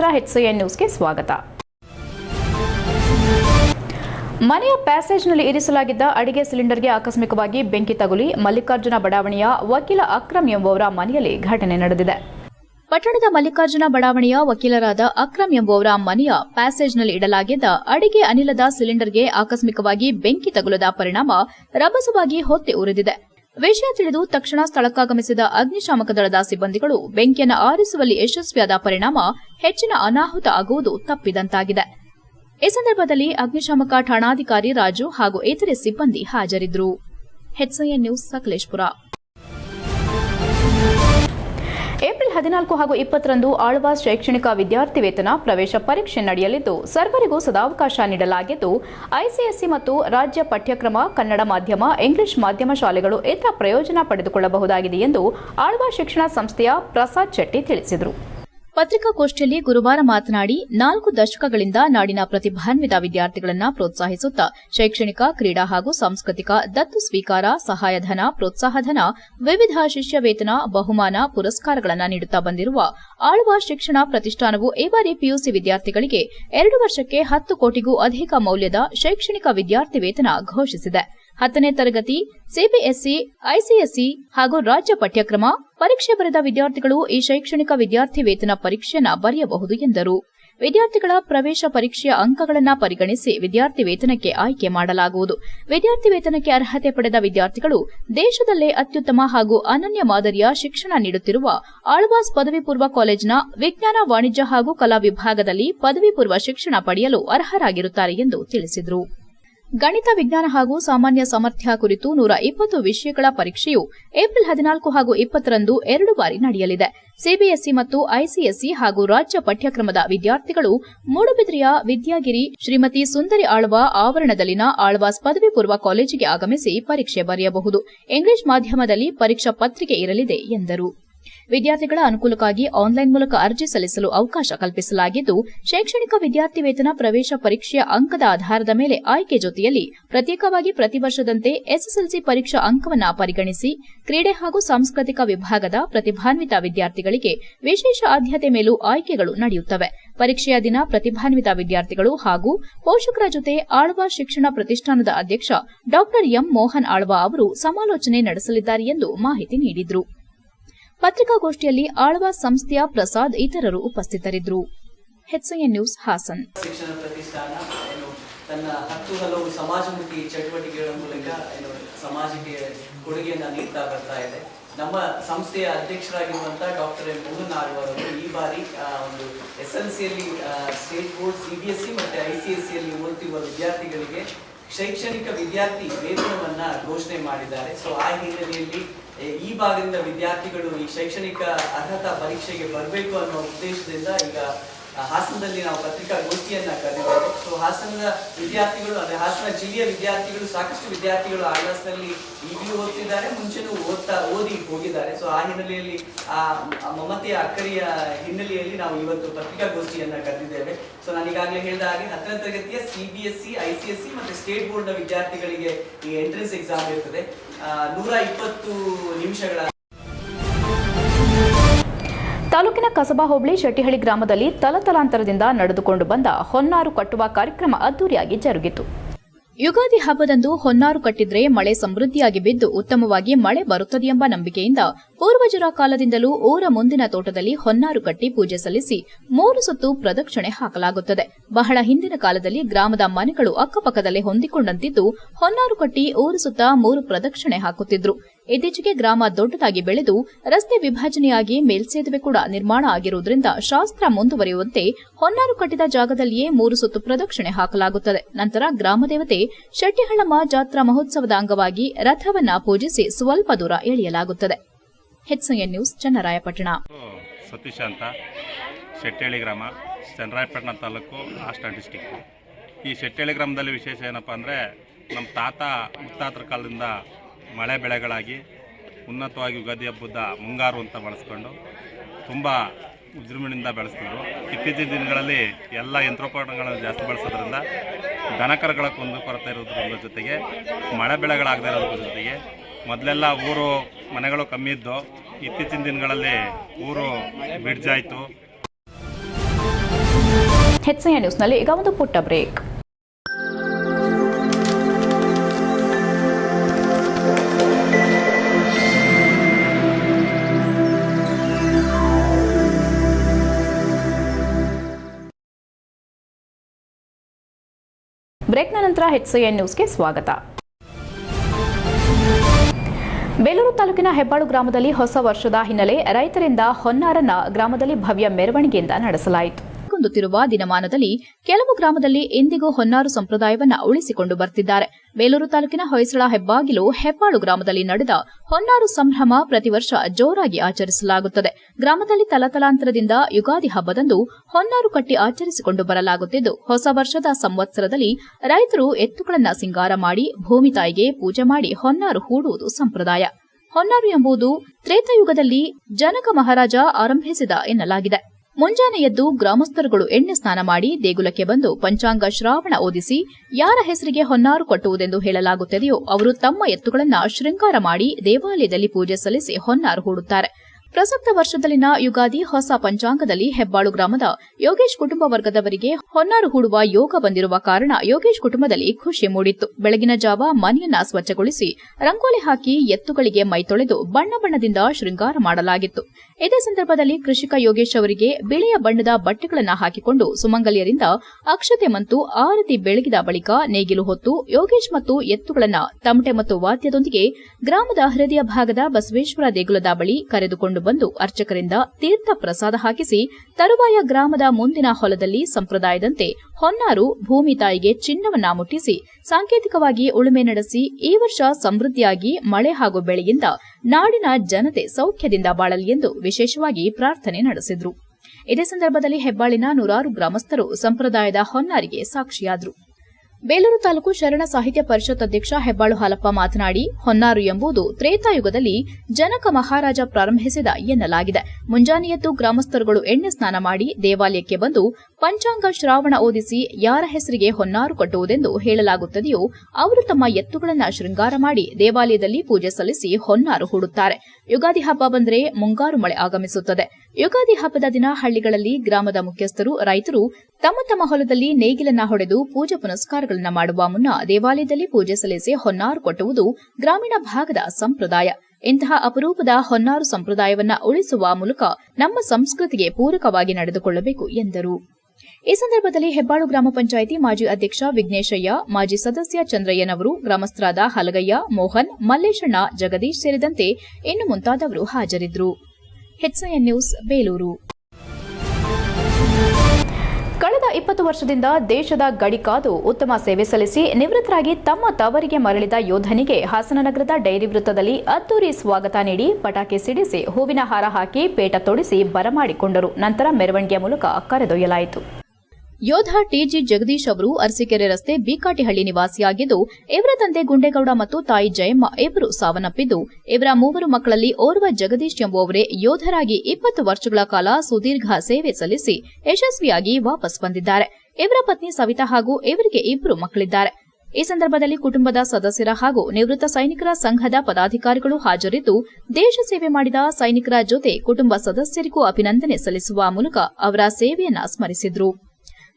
ನಂತರ ನ್ಯೂಸ್ ನ್ಯೂಸ್ಗೆ ಸ್ವಾಗತ. ಮನೆಯ ಪ್ಯಾಸೇಜ್ನಲ್ಲಿ ಇರಿಸಲಾಗಿದ್ದ ಅಡಿಗೆ ಸಿಲಿಂಡರ್ಗೆ ಆಕಸ್ಮಿಕವಾಗಿ ಬೆಂಕಿ ತಗುಲಿ ಮಲ್ಲಿಕಾರ್ಜುನ ಬಡಾವಣೆಯ ವಕೀಲ ಅಕ್ರಮ್ ಎಂಬುವರ ಮನೆಯಲ್ಲಿ ಘಟನೆ ನಡೆದಿದೆ. ಪಟ್ಟಣದ ಮಲ್ಲಿಕಾರ್ಜುನ ಬಡಾವಣೆಯ ವಕೀಲರಾದ ಅಕ್ರಮ್ ಎಂಬುವರ ಮನೆಯ ಪ್ಯಾಸೇಜ್ನಲ್ಲಿ ಇಡಲಾಗಿದ್ದ ಅಡಿಗೆ ಅನಿಲದ ಸಿಲಿಂಡರ್ಗೆ ಆಕಸ್ಮಿಕವಾಗಿ ಬೆಂಕಿ ತಗುಲದ ಪರಿಣಾಮ ರಭಸವಾಗಿ ಹೊತ್ತಿ ಉರಿದಿದೆ. ವಿಷಯ ತಿಳಿದು ತಕ್ಷಣ ಸ್ಥಳಕ್ಕಾಗಮಿಸಿದ ಅಗ್ನಿಶಾಮಕ ದಳದ ಸಿಬ್ಬಂದಿಗಳು ಬೆಂಕಿಯನ್ನು ಆರಿಸುವಲ್ಲಿ ಯಶಸ್ವಿಯಾದ ಪರಿಣಾಮ ಹೆಚ್ಚಿನ ಅನಾಹುತ ಆಗುವುದು ತಪ್ಪಿದಂತಾಗಿದೆ. ಈ ಸಂದರ್ಭದಲ್ಲಿ ಅಗ್ನಿಶಾಮಕ ಠಾಣಾಧಿಕಾರಿ ರಾಜು ಹಾಗೂ ಇತರೆ ಸಿಬ್ಬಂದಿ ಹಾಜರಿದ್ದರು. ಹದಿನಾಲ್ಕು ಹಾಗೂ ಇಪ್ಪತ್ತರಂದು ಆಳ್ವಾಸ್ ಶೈಕ್ಷಣಿಕ ವಿದ್ಯಾರ್ಥಿ ವೇತನ ಪ್ರವೇಶ ಪರೀಕ್ಷೆ ನಡೆಯಲಿದ್ದು, ಸರ್ವರಿಗೂ ಸದಾವಕಾಶ ನೀಡಲಾಗಿದ್ದು, ಐಸಿಎಸ್ಸಿ ಮತ್ತು ರಾಜ್ಯ ಪಠ್ಯಕ್ರಮ, ಕನ್ನಡ ಮಾಧ್ಯಮ, ಇಂಗ್ಲಿಷ್ ಮಾಧ್ಯಮ ಶಾಲೆಗಳು ಇದರ ಪ್ರಯೋಜನ ಪಡೆದುಕೊಳ್ಳಬಹುದಾಗಿದೆ ಎಂದು ಆಳ್ವಾಸ್ ಶಿಕ್ಷಣ ಸಂಸ್ಥೆಯ ಪ್ರಸಾದ್ ಶೆಟ್ಟಿ ತಿಳಿಸಿದರು. ಪತ್ರಿಕಾಗೋಷ್ಠಿಯಲ್ಲಿ ಗುರುವಾರ ಮಾತನಾಡಿ, ನಾಲ್ಕು ದಶಕಗಳಿಂದ ನಾಡಿನ ಪ್ರತಿಭಾನ್ವಿತ ವಿದ್ಯಾರ್ಥಿಗಳನ್ನು ಪ್ರೋತ್ಸಾಹಿಸುತ್ತಾ ಶೈಕ್ಷಣಿಕ, ಕ್ರೀಡಾ ಹಾಗೂ ಸಾಂಸ್ಕೃತಿಕ ದತ್ತು ಸ್ವೀಕಾರ, ಸಹಾಯಧನ, ಪ್ರೋತ್ಸಾಹಧನ, ವಿವಿಧ ಶಿಷ್ಯ ವೇತನ ಬಹುಮಾನ ಪುರಸ್ಕಾರಗಳನ್ನು ನೀಡುತ್ತಾ ಬಂದಿರುವ ಆಳ್ವ ಶಿಕ್ಷಣ ಪ್ರತಿಷ್ಠಾನವು ಈ ಬಾರಿ ಪಿಯುಸಿ ವಿದ್ಯಾರ್ಥಿಗಳಿಗೆ ಎರಡು ವರ್ಷಕ್ಕೆ ಹತ್ತು ಕೋಟಿಗೂ ಅಧಿಕ ಮೌಲ್ಯದ ಶೈಕ್ಷಣಿಕ ವಿದ್ಯಾರ್ಥಿ ವೇತನ ಘೋಷಿಸಿದೆ. ಹತ್ತನೇ ತರಗತಿ ಸಿಬಿಎಸ್ಇ ಐಸಿಎಸ್ಇ ಹಾಗೂ ರಾಜ್ಯ ಪಠ್ಯಕ್ರಮ ಪರೀಕ್ಷೆ ಬರೆದ ವಿದ್ಯಾರ್ಥಿಗಳು ಈ ಶೈಕ್ಷಣಿಕ ವಿದ್ಯಾರ್ಥಿ ವೇತನ ಪರೀಕ್ಷೆಯನ್ನು ಬರೆಯಬಹುದು ಎಂದರು. ವಿದ್ಯಾರ್ಥಿಗಳ ಪ್ರವೇಶ ಪರೀಕ್ಷೆಯ ಅಂಕಗಳನ್ನು ಪರಿಗಣಿಸಿ ವಿದ್ಯಾರ್ಥಿ ವೇತನಕ್ಕೆ ಆಯ್ಕೆ ಮಾಡಲಾಗುವುದು. ವಿದ್ಯಾರ್ಥಿ ವೇತನಕ್ಕೆ ಅರ್ಹತೆ ಪಡೆದ ವಿದ್ಯಾರ್ಥಿಗಳು ದೇಶದಲ್ಲೇ ಅತ್ಯುತ್ತಮ ಹಾಗೂ ಅನನ್ಯ ಮಾದರಿಯ ಶಿಕ್ಷಣ ನೀಡುತ್ತಿರುವ ಆಳ್ವಾಸ್ ಪದವಿ ಪೂರ್ವ ಕಾಲೇಜಿನ ವಿಜ್ಞಾನ, ವಾಣಿಜ್ಯ ಹಾಗೂ ಕಲಾ ವಿಭಾಗದಲ್ಲಿ ಪದವಿ ಪೂರ್ವ ಶಿಕ್ಷಣ ಪಡೆಯಲು ಅರ್ಹರಾಗಿರುತ್ತಾರೆ ಎಂದು ತಿಳಿಸಿದರು. ಗಣಿತ, ವಿಜ್ಞಾನ ಹಾಗೂ ಸಾಮಾನ್ಯ ಸಾಮರ್ಥ್ಯ ಕುರಿತು ನೂರ ಇಪ್ಪತ್ತು ವಿಷಯಗಳ ಪರೀಕ್ಷೆಯು ಏಪ್ರಿಲ್ ಹದಿನಾಲ್ಕು ಹಾಗೂ ಇಪ್ಪತ್ತರಂದು ಎರಡು ಬಾರಿ ನಡೆಯಲಿದೆ. ಸಿಬಿಎಸ್ಇ ಮತ್ತು ಐಸಿಎಸ್ಇ ಹಾಗೂ ರಾಜ್ಯ ಪಠ್ಯಕ್ರಮದ ವಿದ್ಯಾರ್ಥಿಗಳು ಮೂಡುಬಿದ್ರಿಯ ವಿದ್ಯಾಗಿರಿ ಶ್ರೀಮತಿ ಸುಂದರಿ ಆಳ್ವ ಆವರಣದಲ್ಲಿನ ಆಳ್ವಾಸ್ ಪದವಿ ಪೂರ್ವ ಕಾಲೇಜಿಗೆ ಆಗಮಿಸಿ ಪರೀಕ್ಷೆ ಬರೆಯಬಹುದು. ಇಂಗ್ಲಿಷ್ ಮಾಧ್ಯಮದಲ್ಲಿ ಪರೀಕ್ಷಾ ಪತ್ರಿಕೆ ಇರಲಿದೆ ಎಂದರು. ವಿದ್ಯಾರ್ಥಿಗಳ ಅನುಕೂಲಕ್ಕಾಗಿ ಆನ್ಲೈನ್ ಮೂಲಕ ಅರ್ಜಿ ಸಲ್ಲಿಸಲು ಅವಕಾಶ ಕಲ್ಪಿಸಲಾಗಿದ್ದು, ಶೈಕ್ಷಣಿಕ ವಿದ್ಯಾರ್ಥಿ ವೇತನ ಪ್ರವೇಶ ಪರೀಕ್ಷೆಯ ಅಂಕದ ಆಧಾರದ ಮೇಲೆ ಆಯ್ಕೆ ಜೊತೆಯಲ್ಲಿ ಪ್ರತ್ಯೇಕವಾಗಿ ಪ್ರತಿ ವರ್ಷದಂತೆ ಎಸ್ಎಸ್ಎಲ್ಸಿ ಪರೀಕ್ಷಾ ಅಂಕವನ್ನು ಪರಿಗಣಿಸಿ, ಕ್ರೀಡೆ ಹಾಗೂ ಸಾಂಸ್ಕೃತಿಕ ವಿಭಾಗದ ಪ್ರತಿಭಾನ್ವಿತ ವಿದ್ಯಾರ್ಥಿಗಳಿಗೆ ವಿಶೇಷ ಆದ್ಯತೆ ಮೇಲೂ ಆಯ್ಕೆಗಳು ನಡೆಯುತ್ತವೆ. ಪರೀಕ್ಷೆಯ ದಿನ ಪ್ರತಿಭಾನ್ವಿತ ವಿದ್ಯಾರ್ಥಿಗಳು ಹಾಗೂ ಪೋಷಕರ ಜೊತೆ ಆಳ್ವ ಶಿಕ್ಷಣ ಪ್ರತಿಷ್ಠಾನದ ಅಧ್ಯಕ್ಷ ಡಾ ಎಂ ಮೋಹನ್ ಆಳ್ವ ಅವರು ಸಮಾಲೋಚನೆ ನಡೆಸಲಿದ್ದಾರೆ ಎಂದು ಮಾಹಿತಿ ನೀಡಿದರು. ಪತ್ರಿಕಾಗೋಷ್ಠಿಯಲ್ಲಿ ಆಳ್ವಾ ಸಂಸ್ಥೆಯ ಪ್ರಸಾದ್ ಇತರರು ಉಪಸ್ಥಿತರಿದ್ದರು. HIN news Hassan. ಶಿಕ್ಷಣ ಪ್ರತಿಷ್ಠಾನ ತನ್ನ ಹತ್ತು ಹಲವು ಸಮಾಜಮುಖಿ ಚಟುವಟಿಕೆಗಳ ಮೂಲಕ ಏನು ಸಮಾಜಕ್ಕೆ ಕೊಡುಗೆಯನ್ನ ನೀಡ್ತಾ ಬರ್ತಾ ಇದೆ. ನಮ್ಮ ಸಂಸ್ಥೆಯ ಅಧ್ಯಕ್ಷರಾಗಿರುವಂತಹ ಡಾಕ್ಟರ್ ಎಂ ಮೋಹನ್ ಆಳ್ವಾರ್ ಅವರು ಈ ಬಾರಿ ಒಂದು ಎಸ್ ಎಲ್ ಸಿಯಲ್ಲಿ state board C B C ಮತ್ತೆ ಐ ಸಿ ಎಸ್ ಸಿಯಲ್ಲಿ ಓದುತ್ತಿರುವ ವಿದ್ಯಾರ್ಥಿಗಳಿಗೆ ಶೈಕ್ಷಣಿಕ ವಿದ್ಯಾರ್ಥಿ ವೇತನವನ್ನ ಘೋಷಣೆ ಮಾಡಿದ್ದಾರೆ. ಸೊ ಆ ಹಿನ್ನೆಲೆಯಲ್ಲಿ ಈ ಭಾಗದಿಂದ ವಿದ್ಯಾರ್ಥಿಗಳು ಈ ಶೈಕ್ಷಣಿಕ ಅರ್ಹತಾ ಪರೀಕ್ಷೆಗೆ ಬರಬೇಕು ಅನ್ನೋ ಉದ್ದೇಶದಿಂದ ಈಗ ಹಾಸನದಲ್ಲಿ ನಾವು ಪತ್ರಿಕಾಗೋಷ್ಠಿಯನ್ನ ಕರೆದಿದ್ದೇವೆ. ಸೊ ಹಾಸನದ ವಿದ್ಯಾರ್ಥಿಗಳು ಅಂದ್ರೆ ಹಾಸನ ಜಿಲ್ಲೆಯ ವಿದ್ಯಾರ್ಥಿಗಳು, ಸಾಕಷ್ಟು ವಿದ್ಯಾರ್ಥಿಗಳು ಆಳ್ವಾಸ್ನಲ್ಲಿ ಈಗಲೂ ಓದ್ತಿದ್ದಾರೆ, ಮುಂಚೆನೂ ಓದ್ತಾ, ಓದಿ ಹೋಗಿದ್ದಾರೆ. ಸೊ ಆ ಹಿನ್ನೆಲೆಯಲ್ಲಿ, ಆ ಮಮತೆಯ ಅಕ್ಕರಿಯ ಹಿನ್ನೆಲೆಯಲ್ಲಿ ನಾವು ಇವತ್ತು ಪತ್ರಿಕಾಗೋಷ್ಠಿಯನ್ನ ಕರೆದಿದ್ದೇವೆ. ಸೊ ನಾನು ಈಗಾಗಲೇ ಹೇಳಿದ ಹಾಗೆ ಹತ್ತನೇ ತರಗತಿಯ C B S C I C S C ಮತ್ತೆ ಸ್ಟೇಟ್ ಬೋರ್ಡ್ನ ವಿದ್ಯಾರ್ಥಿಗಳಿಗೆ ಈ ಎಂಟ್ರೆನ್ಸ್ ಎಕ್ಸಾಮ್ ಇರ್ತದೆ. ನೂರ ಇಪ್ಪತ್ತು ನಿಮಿಷಗಳ ತಾಲೂಕಿನ ಕಸಬಾ ಹೋಬಳಿ ಶೆಟ್ಟಿಹಳ್ಳಿ ಗ್ರಾಮದಲ್ಲಿ ತಲತಲಾಂತರದಿಂದ ನಡೆದುಕೊಂಡು ಬಂದ ಹೊನ್ನಾರು ಕಟ್ಟುವ ಕಾರ್ಯಕ್ರಮ ಅದ್ದೂರಿಯಾಗಿ ಜರುಗಿತು. ಯುಗಾದಿ ಹಬ್ಬದಂದು ಹೊನ್ನಾರು ಕಟ್ಟಿದ್ರೆ ಮಳೆ ಸಮೃದ್ಧಿಯಾಗಿ ಬಿದ್ದು ಉತ್ತಮವಾಗಿ ಮಳೆ ಬರುತ್ತದೆ ಎಂಬ ನಂಬಿಕೆಯಿಂದ ಪೂರ್ವಜರ ಕಾಲದಿಂದಲೂ ಊರ ಮುಂದಿನ ತೋಟದಲ್ಲಿ ಹೊನ್ನಾರು ಕಟ್ಟಿ ಪೂಜೆ ಸಲ್ಲಿಸಿ ಮೂರು ಸುತ್ತು ಪ್ರದಕ್ಷಿಣೆ ಹಾಕಲಾಗುತ್ತದೆ. ಬಹಳ ಹಿಂದಿನ ಕಾಲದಲ್ಲಿ ಗ್ರಾಮದ ಮನೆಗಳು ಅಕ್ಕಪಕ್ಕದಲ್ಲೇ ಹೊಂದಿಕೊಂಡಂತಿದ್ದು ಹೊನ್ನಾರು ಕಟ್ಟಿ ಊರು ಸುತ್ತ ಮೂರು ಪ್ರದಕ್ಷಿಣೆ ಹಾಕುತ್ತಿದ್ರು. ಇತ್ತೀಚೆಗೆ ಗ್ರಾಮ ದೊಡ್ಡದಾಗಿ ಬೆಳೆದು ರಸ್ತೆ ವಿಭಜನೆಯಾಗಿ ಮೇಲ್ಸೇತುವೆ ಕೂಡ ನಿರ್ಮಾಣ ಆಗಿರುವುದರಿಂದ ಶಾಸ್ತ್ರ ಮುಂದುವರಿಯುವಂತೆ ಹೊನ್ನಾರು ಕಟ್ಟಿದ ಜಾಗದಲ್ಲಿಯೇ ಮೂರು ಸುತ್ತು ಪ್ರದಕ್ಷಿಣೆ ಹಾಕಲಾಗುತ್ತದೆ. ನಂತರ ಗ್ರಾಮದೇವತೆ ಶೆಟ್ಟಿಹಳ್ಳಮ್ಮ ಜಾತ್ರಾ ಮಹೋತ್ಸವದ ಅಂಗವಾಗಿ ರಥವನ್ನ ಪೂಜಿಸಿ ಸ್ವಲ್ಪ ದೂರ ಎಳೆಯಲಾಗುತ್ತದೆ ನ್ಯೂಸ್ ಚನ್ನರಾಯಪಟ್ಟಣ. ಸತೀಶ್ ಅಂತ. ಶೆಟ್ಟಿಹಳ್ಳಿ ಗ್ರಾಮ, ಚನ್ನರಾಯಪಟ್ಟಣ ತಾಲೂಕು ಈ ಶೆಟ್ಟಿಹಳ್ಳಿ ಗ್ರಾಮದಲ್ಲಿ ವಿಶೇಷ ಏನಪ್ಪ ಅಂದರೆ, ನಮ್ಮ ತಾತ ಮುತ್ತಾತರ ಕಾಲದಿಂದ ಮಳೆ ಬೆಳೆಗಳಾಗಿ ಉನ್ನತವಾಗಿ ಯುಗಾದಿ ಹಬ್ಬದ ಮುಂಗಾರು ಅಂತ ಬಳಸ್ಕೊಂಡು ತುಂಬ ವಿಜೃಂಭಣೆಯಿಂದ ಬೆಳೆಸ್ತಿದ್ರು. ಇತ್ತೀಚಿನ ದಿನಗಳಲ್ಲಿ ಎಲ್ಲ ಯಂತ್ರೋಪಕರಣಗಳನ್ನು ಜಾಸ್ತಿ ಬಳಸೋದ್ರಿಂದ ದನಕರಗಳ ಕುಂದು ಕೊರತೆ ಇರೋದ್ರಿಂದ ಜೊತೆಗೆ, ಮಳೆ ಬೆಳೆಗಳಾಗದೇ ಇರೋದ್ರ ಜೊತೆಗೆ ಮೊದಲೆಲ್ಲ ಊರು ಮನೆಗಳು ಕಮ್ಮಿ ಇದ್ದು ಇತ್ತೀಚಿನ ದಿನಗಳಲ್ಲಿ ಊರು ಬ್ರಿಡ್ಜ್ ಆಯಿತು. ಹೆಚ್ಐ ನ್ಯೂಸ್ನಲ್ಲಿ ಈಗ ಒಂದು ಪುಟ್ಟ ಬ್ರೇಕ್. ಬ್ರೇಕ್ನ ನಂತರ ಎನ್ ನ್ಯೂಸ್ಗೆ ಸ್ವಾಗತ. ಬೇಲೂರು ತಾಲೂಕಿನ ಹೆಬ್ಬಾಳು ಗ್ರಾಮದಲ್ಲಿ ಹೊಸ ವರ್ಷದ ಹಿನ್ನೆಲೆ ರೈತರಿಂದ ಹೊನ್ನಾರನ್ನ ಗ್ರಾಮದಲ್ಲಿ ಭವ್ಯ ಮೆರವಣಿಗೆಯಿಂದ ನಡೆಸಲಾಯಿತು. ಹೊಂದುತ್ತಿರುವ ದಿನಮಾನದಲ್ಲಿ ಕೆಲವು ಗ್ರಾಮದಲ್ಲಿ ಇಂದಿಗೂ ಹೊನ್ನಾರು ಸಂಪ್ರದಾಯವನ್ನು ಉಳಿಸಿಕೊಂಡು ಬರ್ತಿದ್ದಾರೆ. ಬೇಲೂರು ತಾಲೂಕಿನ ಹೊಯ್ಸಳ ಹೆಬ್ಬಾಗಿಲು ಹೆಬ್ಬಾಳು ಗ್ರಾಮದಲ್ಲಿ ನಡೆದ ಹೊನ್ನಾರು ಸಂಭ್ರಮ ಪ್ರತಿ ವರ್ಷ ಜೋರಾಗಿ ಆಚರಿಸಲಾಗುತ್ತದೆ. ಗ್ರಾಮದಲ್ಲಿ ತಲತಲಾಂತರದಿಂದ ಯುಗಾದಿ ಹಬ್ಬದಂದು ಹೊನ್ನಾರು ಕಟ್ಟಿ ಆಚರಿಸಿಕೊಂಡು ಬರಲಾಗುತ್ತಿದ್ದು, ಹೊಸ ವರ್ಷದ ಸಂವತ್ಸರದಲ್ಲಿ ರೈತರು ಎತ್ತುಗಳನ್ನು ಸಿಂಗಾರ ಮಾಡಿ, ಭೂಮಿ ತಾಯಿಗೆ ಪೂಜೆ ಮಾಡಿ ಹೊನ್ನಾರು ಹೂಡುವುದು ಸಂಪ್ರದಾಯ. ಹೊನ್ನಾರು ಎಂಬುದು ತ್ರೇತಯುಗದಲ್ಲಿ ಜನಕ ಮಹಾರಾಜ ಆರಂಭಿಸಿದ ಎನ್ನಲಾಗಿದೆ. ಮುಂಜಾನೆ ಎದ್ದು ಗ್ರಾಮಸ್ಥರುಗಳು ಎಣ್ಣೆ ಸ್ನಾನ ಮಾಡಿ ದೇಗುಲಕ್ಕೆ ಬಂದು ಪಂಚಾಂಗ ಶ್ರಾವಣ ಓದಿಸಿ, ಯಾರ ಹೆಸರಿಗೆ ಹೊನ್ನಾರು ಕಟ್ಟುವುದೆಂದು ಹೇಳಲಾಗುತ್ತದೆಯೋ ಅವರು ತಮ್ಮ ಎತ್ತುಗಳನ್ನು ಶೃಂಗಾರ ಮಾಡಿ ದೇವಾಲಯದಲ್ಲಿ ಪೂಜೆ ಸಲ್ಲಿಸಿ ಹೊನ್ನಾರು ಹೂಡುತ್ತಾರೆ. ಪ್ರಸಕ್ತ ವರ್ಷದಲ್ಲಿನ ಯುಗಾದಿ ಹೊಸ ಪಂಚಾಂಗದಲ್ಲಿ ಹೆಬ್ಬಾಳು ಗ್ರಾಮದ ಯೋಗೇಶ್ ಕುಟುಂಬ ವರ್ಗದವರಿಗೆ ಹೊನ್ನಾರು ಹೂಡುವ ಯೋಗ ಬಂದಿರುವ ಕಾರಣ ಯೋಗೇಶ್ ಕುಟುಂಬದಲ್ಲಿ ಖುಷಿ ಮೂಡಿತ್ತು. ಬೆಳಗಿನ ಜಾವ ಮನೆಯನ್ನ ಸ್ವಚ್ಛಗೊಳಿಸಿ ರಂಗೋಲಿ ಹಾಕಿ ಎತ್ತುಗಳಿಗೆ ಮೈ ತೊಳೆದು ಬಣ್ಣ ಬಣ್ಣದಿಂದ ಶೃಂಗಾರ ಮಾಡಲಾಗಿತ್ತು. ಇದೇ ಸಂದರ್ಭದಲ್ಲಿ ಕೃಷಿಕ ಯೋಗೇಶ್ ಅವರಿಗೆ ಬಿಳಿಯ ಬಣ್ಣದ ಬಟ್ಟೆಗಳನ್ನು ಹಾಕಿಕೊಂಡು ಸುಮಂಗಲಿಯರಿಂದ ಅಕ್ಷತೆ ಮತ್ತು ಆರತಿ ಬೆಳಗಿದ ಬಳಿಕ ನೇಗಿಲು ಹೊತ್ತು ಯೋಗೇಶ್ ಮತ್ತು ಎತ್ತುಗಳನ್ನು ತಮಟೆ ಮತ್ತು ವಾದ್ಯದೊಂದಿಗೆ ಗ್ರಾಮದ ಹೃದಯ ಭಾಗದ ಬಸವೇಶ್ವರ ದೇಗುಲದ ಬಳಿ ಕರೆದುಕೊಂಡು ಬಂದು ಅರ್ಚಕರಿಂದ ತೀರ್ಥ ಪ್ರಸಾದ ಹಾಕಿಸಿ ತರುವಾಯ ಗ್ರಾಮದ ಮುಂದಿನ ಹೊಲದಲ್ಲಿ ಸಂಪ್ರದಾಯದಂತೆ ಹೊನ್ನಾರು ಭೂಮಿ ತಾಯಿಗೆ ಚಿನ್ನವನ್ನ ಮುಟ್ಟಿಸಿ ಸಾಂಕೇತಿಕವಾಗಿ ಉಳುಮೆ ನಡೆಸಿ ಈ ವರ್ಷ ಸಮೃದ್ಧಿಯಾಗಿ ಮಳೆ ಹಾಗೂ ಬೆಳೆಯಿಂದ ನಾಡಿನ ಜನತೆ ಸೌಖ್ಯದಿಂದ ಬಾಳಲಿ ಎಂದು ವಿಶೇಷವಾಗಿ ಪ್ರಾರ್ಥನೆ ನಡೆಸಿದರು. ಇದೇ ಸಂದರ್ಭದಲ್ಲಿ ಹೆಬ್ಬಾಳಿನ ನೂರಾರು ಗ್ರಾಮಸ್ಥರು ಸಂಪ್ರದಾಯದ ಹೊನ್ನಾರಿಗೆ ಸಾಕ್ಷಿಯಾದರು. ಬೇಲೂರು ತಾಲೂಕು ಶರಣ ಸಾಹಿತ್ಯ ಪರಿಷತ್ ಅಧ್ಯಕ್ಷ ಹೆಬ್ಬಾಳು ಹಾಲಪ್ಪ ಮಾತನಾಡಿ, ಹೊನ್ನಾರು ಎಂಬುದು ತ್ರೇತಾಯುಗದಲ್ಲಿ ಜನಕ ಮಹಾರಾಜ ಪ್ರಾರಂಭಿಸಿದ ಎನ್ನಲಾಗಿದೆ. ಮುಂಜಾನೆಯದ್ದು ಗ್ರಾಮಸ್ಥರುಗಳು ಎಣ್ಣೆ ಸ್ನಾನ ಮಾಡಿ ದೇವಾಲಯಕ್ಕೆ ಬಂದು ಪಂಚಾಂಗ ಶ್ರಾವಣ ಓದಿಸಿ ಯಾರ ಹೆಸರಿಗೆ ಹೊನ್ನಾರು ಕಟ್ಟುವುದೆಂದು ಹೇಳಲಾಗುತ್ತದೆಯೋ, ಅವರು ತಮ್ಮ ಎತ್ತುಗಳನ್ನು ಶೃಂಗಾರ ಮಾಡಿ ದೇವಾಲಯದಲ್ಲಿ ಪೂಜೆ ಸಲ್ಲಿಸಿ ಹೊನ್ನಾರು ಹೂಡುತ್ತಾರೆ. ಯುಗಾದಿ ಹಬ್ಬ ಬಂದರೆ ಮುಂಗಾರು ಮಳೆ ಆಗಮಿಸುತ್ತದೆ. ಯುಗಾದಿ ಹಬ್ಬದ ದಿನ ಹಳ್ಳಿಗಳಲ್ಲಿ ಗ್ರಾಮದ ಮುಖ್ಯಸ್ಥರು, ರೈತರು ತಮ್ಮ ತಮ್ಮ ಹೊಲದಲ್ಲಿ ನೇಗಿಲನ್ನ ಹೊಡೆದು ಪೂಜೆ ಪುನಸ್ಕಾರಗಳನ್ನು ಮಾಡುವ ಮುನ್ನ ದೇವಾಲಯದಲ್ಲಿ ಪೂಜೆ ಸಲ್ಲಿಸಿ ಹೊನ್ನಾರು ಕೊಟ್ಟುವುದು ಗ್ರಾಮೀಣ ಭಾಗದ ಸಂಪ್ರದಾಯ. ಇಂತಹ ಅಪರೂಪದ ಹೊನ್ನಾರು ಸಂಪ್ರದಾಯವನ್ನ ಉಳಿಸುವ ಮೂಲಕ ನಮ್ಮ ಸಂಸ್ಕೃತಿಗೆ ಪೂರಕವಾಗಿ ನಡೆದುಕೊಳ್ಳಬೇಕು ಎಂದರು. ಈ ಸಂದರ್ಭದಲ್ಲಿ ಹೆಬ್ಬಾಳು ಗ್ರಾಮ ಪಂಚಾಯಿತಿ ಮಾಜಿ ಅಧ್ಯಕ್ಷ ವಿಘ್ನೇಶಯ್ಯ, ಮಾಜಿ ಸದಸ್ಯ ಚಂದ್ರಯ್ಯನವರು ಗ್ರಾಮಸ್ಥರಾದ ಹಲಗಯ್ಯ, ಮೋಹನ್, ಮಲ್ಲೇಶಣ್ಣ, ಜಗದೀಶ್ ಸೇರಿದಂತೆ ಇನ್ನು ಮುಂತಾದವರು ಹಾಜರಿದ್ದರು. ನ್ಯೂಸ್ ಬೇಲೂರು. ಕಳೆದ ಇಪ್ಪತ್ತು ವರ್ಷದಿಂದ ದೇಶದ ಗಡಿ ಕಾದು ಉತ್ತಮ ಸೇವೆ ಸಲ್ಲಿಸಿ ನಿವೃತ್ತರಾಗಿ ತಮ್ಮ ತವರಿಗೆ ಮರಳಿದ ಯೋಧನಿಗೆ ಹಾಸನ ನಗರದ ಡೈರಿ ವೃತ್ತದಲ್ಲಿ ಅದ್ದೂರಿ ಸ್ವಾಗತ ನೀಡಿ ಪಟಾಕಿ ಸಿಡಿಸಿ ಹೂವಿನ ಹಾರ ಹಾಕಿ ಪೇಟ ತೊಡಿಸಿ ಬರಮಾಡಿಕೊಂಡರು. ನಂತರ ಮೆರವಣಿಗೆಯ ಮೂಲಕ ಕರೆದೊಯ್ಯಲಾಯಿತು. ಯೋಧ ಟಿಜಿ ಜಗದೀಶ್ ಅವರು ಅರಸಿಕೆರೆ ರಸ್ತೆ ಬೀಕಾಟಿಹಳ್ಳಿ ನಿವಾಸಿಯಾಗಿದ್ದು, ಇವರ ತಂದೆ ಗುಂಡೇಗೌಡ ಮತ್ತು ತಾಯಿ ಜಯಮ್ಮ ಇಬ್ಬರು ಸಾವನ್ನಪ್ಪಿದ್ದು, ಇವರ ಮೂವರು ಮಕ್ಕಳಲ್ಲಿ ಓರ್ವ ಜಗದೀಶ್ ಎಂಬುವವರೇ ಯೋಧರಾಗಿ ಇಪ್ಪತ್ತು ವರ್ಷಗಳ ಕಾಲ ಸುದೀರ್ಘ ಸೇವೆ ಸಲ್ಲಿಸಿ ಯಶಸ್ವಿಯಾಗಿ ವಾಪಸ್ ಬಂದಿದ್ದಾರೆ. ಇವರ ಪತ್ನಿ ಸವಿತಾ ಹಾಗೂ ಇವರಿಗೆ ಇಬ್ಬರು ಮಕ್ಕಳಿದ್ದಾರೆ. ಈ ಸಂದರ್ಭದಲ್ಲಿ ಕುಟುಂಬದ ಸದಸ್ಯರ ಹಾಗೂ ನಿವೃತ್ತ ಸೈನಿಕರ ಸಂಘದ ಪದಾಧಿಕಾರಿಗಳು ಹಾಜರಿದ್ದು, ದೇಶ ಸೇವೆ ಮಾಡಿದ ಸೈನಿಕರ ಜೊತೆ ಕುಟುಂಬ ಸದಸ್ಯರಿಗೂ ಅಭಿನಂದನೆ ಸಲ್ಲಿಸುವ ಮೂಲಕ ಅವರ ಸೇವೆಯನ್ನು ಸ್ಮರಿಸಿದ್ರು.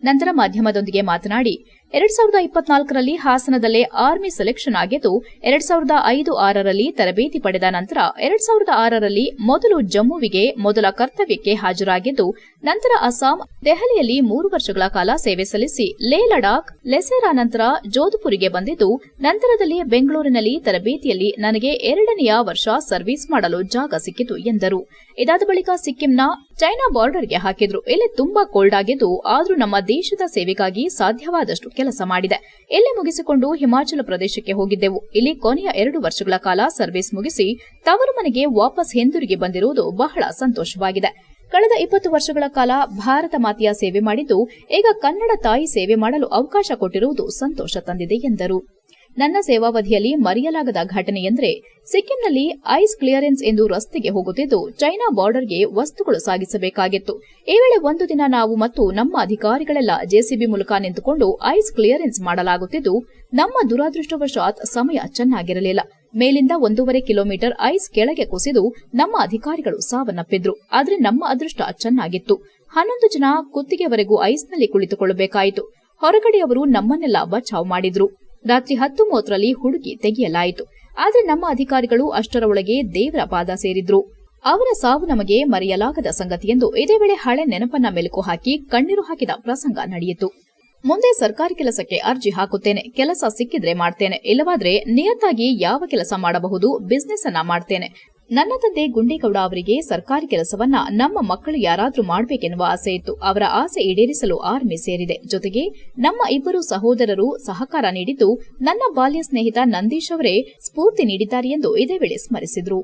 ನಂತರ ಮಾಧ್ಯಮದೊಂದಿಗೆ ಮಾತನಾಡಿ ಎರಡ್ ಸಾವಿರದ ಇಪ್ಪತ್ನಾಲ್ಕರಲ್ಲಿ ಹಾಸನದಲ್ಲೇ ಆರ್ಮಿ ಸೆಲೆಕ್ಷನ್ ಆಗಿದ್ದು, ಎರಡ್ ಸಾವಿರದ ಐದು ಆರರಲ್ಲಿ ತರಬೇತಿ ಪಡೆದ ನಂತರ ಎರಡ್ ಸಾವಿರದ ಆರರಲ್ಲಿ ಮೊದಲು ಜಮ್ಮುವಿಗೆ ಮೊದಲ ಕರ್ತವ್ಯಕ್ಕೆ ಹಾಜರಾಗಿದ್ದು, ನಂತರ ಅಸ್ಸಾಂ, ದೆಹಲಿಯಲ್ಲಿ ಮೂರು ವರ್ಷಗಳ ಕಾಲ ಸೇವೆ ಸಲ್ಲಿಸಿ, ಲೇ ಲಡಾಖ್, ಲೆಸೆರಾ ನಂತರ ಜೋಧ್ಪುರಿಗೆ ಬಂದಿದ್ದು, ನಂತರದಲ್ಲಿ ಬೆಂಗಳೂರಿನಲ್ಲಿ ತರಬೇತಿಯಲ್ಲಿ ನನಗೆ ಎರಡನೆಯ ವರ್ಷ ಸರ್ವಿಸ್ ಮಾಡಲು ಜಾಗ ಸಿಕ್ಕಿತು ಎಂದರು. ಇದಾದ ಬಳಿಕ ಸಿಕ್ಕಿಂನ ಚೈನಾ ಬಾರ್ಡರ್ಗೆ ಹಾಕಿದ್ರು. ಇಲ್ಲಿ ತುಂಬಾ ಕೋಲ್ಡ್ ಆಗಿದ್ದು, ಆದರೂ ನಮ್ಮ ದೇಶದ ಸೇವೆಗಾಗಿ ಸಾಧ್ಯವಾದಷ್ಟು ಕೆಲಸ ಮಾಡಿದೆ. ಇಲ್ಲಿ ಮುಗಿಸಿಕೊಂಡು ಹಿಮಾಚಲ ಪ್ರದೇಶಕ್ಕೆ ಹೋಗಿದ್ದೆವು. ಇಲ್ಲಿ ಕೊನೆಯ ಎರಡು ವರ್ಷಗಳ ಕಾಲ ಸರ್ವಿಸ್ ಮುಗಿಸಿ ತವರು ಮನೆಗೆ ವಾಪಸ್ ಹಿಂದಿರುಗಿ ಬಂದಿರುವುದು ಬಹಳ ಸಂತೋಷವಾಗಿದೆ. ಕಳೆದ ಇಪ್ಪತ್ತು ವರ್ಷಗಳ ಕಾಲ ಭಾರತ ಮಾತೆಯ ಸೇವೆ ಮಾಡಿದ್ದು, ಈಗ ಕನ್ನಡ ತಾಯಿ ಸೇವೆ ಮಾಡಲು ಅವಕಾಶ ಕೊಟ್ಟಿರುವುದು ಸಂತೋಷ ತಂದಿದೆ ಎಂದರು. ನನ್ನ ಸೇವಾವಧಿಯಲ್ಲಿ ಮರೆಯಲಾಗದ ಘಟನೆಯೆಂದರೆ ಸಿಕ್ಕಿಂನಲ್ಲಿ ಐಸ್ ಕ್ಲಿಯರೆನ್ಸ್ ಎಂದು ರಸ್ತೆಗೆ ಹೋಗುತ್ತಿದ್ದು ಚೈನಾ ಬಾರ್ಡರ್ಗೆ ವಸ್ತುಗಳು ಸಾಗಿಸಬೇಕಾಗಿತ್ತು. ಈ ವೇಳೆ ಒಂದು ದಿನ ನಾವು ಮತ್ತು ನಮ್ಮ ಅಧಿಕಾರಿಗಳೆಲ್ಲ ಜೆಸಿಬಿ ಮೂಲಕ ನಿಂತುಕೊಂಡು ಐಸ್ ಕ್ಲಿಯರೆನ್ಸ್ ಮಾಡಲಾಗುತ್ತಿದ್ದು, ನಮ್ಮ ದುರಾದೃಷ್ಟವಶಾತ್ ಸಮಯ ಚೆನ್ನಾಗಿರಲಿಲ್ಲ. ಮೇಲಿಂದ ಒಂದೂವರೆ ಕಿಲೋಮೀಟರ್ ಐಸ್ ಕೆಳಗೆ ಕುಸಿದು ನಮ್ಮ ಅಧಿಕಾರಿಗಳು ಸಾವನ್ನಪ್ಪಿದ್ರು. ಆದರೆ ನಮ್ಮ ಅದೃಷ್ಟ ಚೆನ್ನಾಗಿತ್ತು. ಹನ್ನೊಂದು ಜನ ಕುತ್ತಿಗೆವರೆಗೂ ಐಸ್ನಲ್ಲಿ ಕುಳಿತುಕೊಳ್ಳಬೇಕಾಯಿತು. ಹೊರಗಡೆಯವರು ನಮ್ಮನ್ನೆಲ್ಲ ಬಚಾವ್ ಮಾಡಿದ್ರು. ರಾತ್ರಿ ಹತ್ತು ಮೂವತ್ತರಲ್ಲಿ ಹುಡುಕಿ ತೆಗೆಯಲಾಯಿತು. ಆದರೆ ನಮ್ಮ ಅಧಿಕಾರಿಗಳು ಅಷ್ಟರ ಒಳಗೆ ದೇವರ ಪಾದ ಸೇರಿದ್ರು. ಅವರ ಸಾವು ನಮಗೆ ಮರೆಯಲಾಗದ ಸಂಗತಿ ಎಂದು ಇದೇ ವೇಳೆ ಹಳೆ ನೆನಪನ್ನ ಮೆಲುಕು ಹಾಕಿ ಕಣ್ಣೀರು ಹಾಕಿದ ಪ್ರಸಂಗ ನಡೆಯಿತು. ಮುಂದೆ ಸರ್ಕಾರಿ ಕೆಲಸಕ್ಕೆ ಅರ್ಜಿ ಹಾಕುತ್ತೇನೆ. ಕೆಲಸ ಸಿಕ್ಕಿದ್ರೆ ಮಾಡ್ತೇನೆ. ಇಲ್ಲವಾದ್ರೆ ನಿಯತ್ತಾಗಿ ಯಾವ ಕೆಲಸ ಮಾಡಬಹುದು ಬಿಸ್ನೆಸ್ ಅನ್ನ ಮಾಡ್ತೇನೆ. ನನ್ನ ತಂದೆ ಗುಂಡೇಗೌಡ ಅವರಿಗೆ ಸರ್ಕಾರಿ ಕೆಲಸವನ್ನ ನಮ್ಮ ಮಕ್ಕಳು ಯಾರಾದರೂ ಮಾಡಬೇಕೆನ್ನುವ ಆಸೆ ಇತ್ತು. ಅವರ ಆಸೆ ಈಡೇರಿಸಲು ಆರ್ಮಿ ಸೇರಿದೆ. ಜೊತೆಗೆ ನಮ್ಮ ಇಬ್ಬರು ಸಹೋದರರು ಸಹಕಾರ ನೀಡಿದ್ದು ನನ್ನ ಬಾಲ್ಯ ಸ್ನೇಹಿತ ನಂದೀಶ್ ಅವರೇ ಸ್ಫೂರ್ತಿ ನೀಡಿದ್ದಾರೆ ಎಂದು ಇದೇ ವೇಳೆ ಸ್ಮರಿಸಿದರು.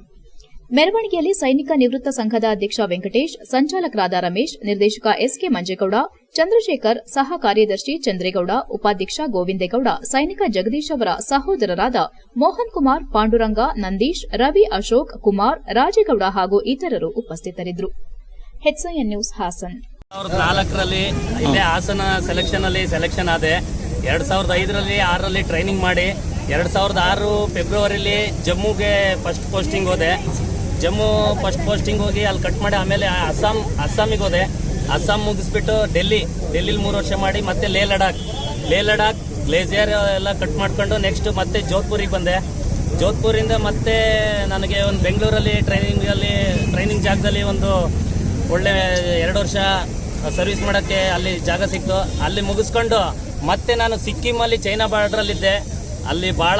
ಮೆರವಣಿಗೆಯಲ್ಲಿ ಸೈನಿಕ ನಿವೃತ್ತ ಸಂಘದ ಅಧ್ಯಕ್ಷ ವೆಂಕಟೇಶ್ ಸಂಚಾಲಕರಾದ ರಮೇಶ್, ನಿರ್ದೇಶಕ ಎಸ್ಕೆ ಮಂಜೇಗೌಡ, ಚಂದ್ರಶೇಖರ್ ಸಹ ಕಾರ್ಯದರ್ಶಿ ಚಂದ್ರೇಗೌಡ, ಉಪಾಧ್ಯಕ್ಷ ಗೋವಿಂದೇಗೌಡ, ಸೈನಿಕ ಜಗದೀಶ್ ಅವರ ಸಹೋದರರಾದ ಮೋಹನ್ ಕುಮಾರ್, ಪಾಂಡುರಂಗ, ನಂದೀಶ್, ರವಿ ಅಶೋಕ್ ಕುಮಾರ್, ರಾಜೇಗೌಡ ಹಾಗೂ ಇತರರು ಉಪಸ್ಥಿತರಿದ್ದರು. HIN news Hassan. ನಾಲ್ಕರಲ್ಲಿ ಇಲ್ಲೇ ಹಾಸನ ಸೆಲೆಕ್ಷನ್ ಅಲ್ಲಿ ಸೆಲೆಕ್ಷನ್ ಆದೆ. ಎರಡ್ ಸಾವಿರದ ಐದರಲ್ಲಿ, ಆರರಲ್ಲಿ ಟ್ರೈನಿಂಗ್ ಮಾಡಿ. ಎರಡ್ ಸಾವಿರದ ಆರು ಫೆಬ್ರವರಿಲಿ ಜಮ್ಮುಗೆ ಫಸ್ಟ್ ಪೋಸ್ಟಿಂಗ್ ಹೋದೆ. ಜಮ್ಮು ಫಸ್ಟ್ ಪೋಸ್ಟಿಂಗ್ ಹೋಗಿ ಅಲ್ಲಿ ಕಟ್ ಮಾಡಿ ಆಮೇಲೆ ಅಸ್ಸಾಂ, ಅಸ್ಸಾಮಿಗೆ ಹೋದೆ. ಅಸ್ಸಾಂ ಮುಗಿಸ್ಬಿಟ್ಟು ಡೆಲ್ಲಿ, ಡೆಲ್ಲಿಲಿ ಮೂರು ವರ್ಷ ಮಾಡಿ ಮತ್ತೆ ಲೇ ಲಡಾಖ್. ಲೇ ಲಡಾಖ್ ಗ್ಲೇಸಿಯರ್ ಎಲ್ಲ ಕಟ್ ಮಾಡ್ಕೊಂಡು ನೆಕ್ಸ್ಟ್ ಮತ್ತೆ ಜೋಧ್ಪುರಿಗೆ ಬಂದೆ. ಜೋಧ್ಪುರಿಂದ ಮತ್ತೆ ನನಗೆ ಒಂದು ಬೆಂಗಳೂರಲ್ಲಿ ಟ್ರೈನಿಂಗಲ್ಲಿ ಟ್ರೈನಿಂಗ್ ಜಾಗದಲ್ಲಿ ಒಂದು ಒಳ್ಳೆ ಎರಡು ವರ್ಷ ಸರ್ವಿಸ್ ಮಾಡೋಕ್ಕೆ ಅಲ್ಲಿ ಜಾಗ ಸಿಕ್ತು. ಅಲ್ಲಿ ಮುಗಿಸ್ಕೊಂಡು ಮತ್ತೆ ನಾನು ಸಿಕ್ಕಿಮಲ್ಲಿ ಚೈನಾ ಬಾರ್ಡ್ರಲ್ಲಿದ್ದೆ ಅಲ್ಲಿ ಭಾಳ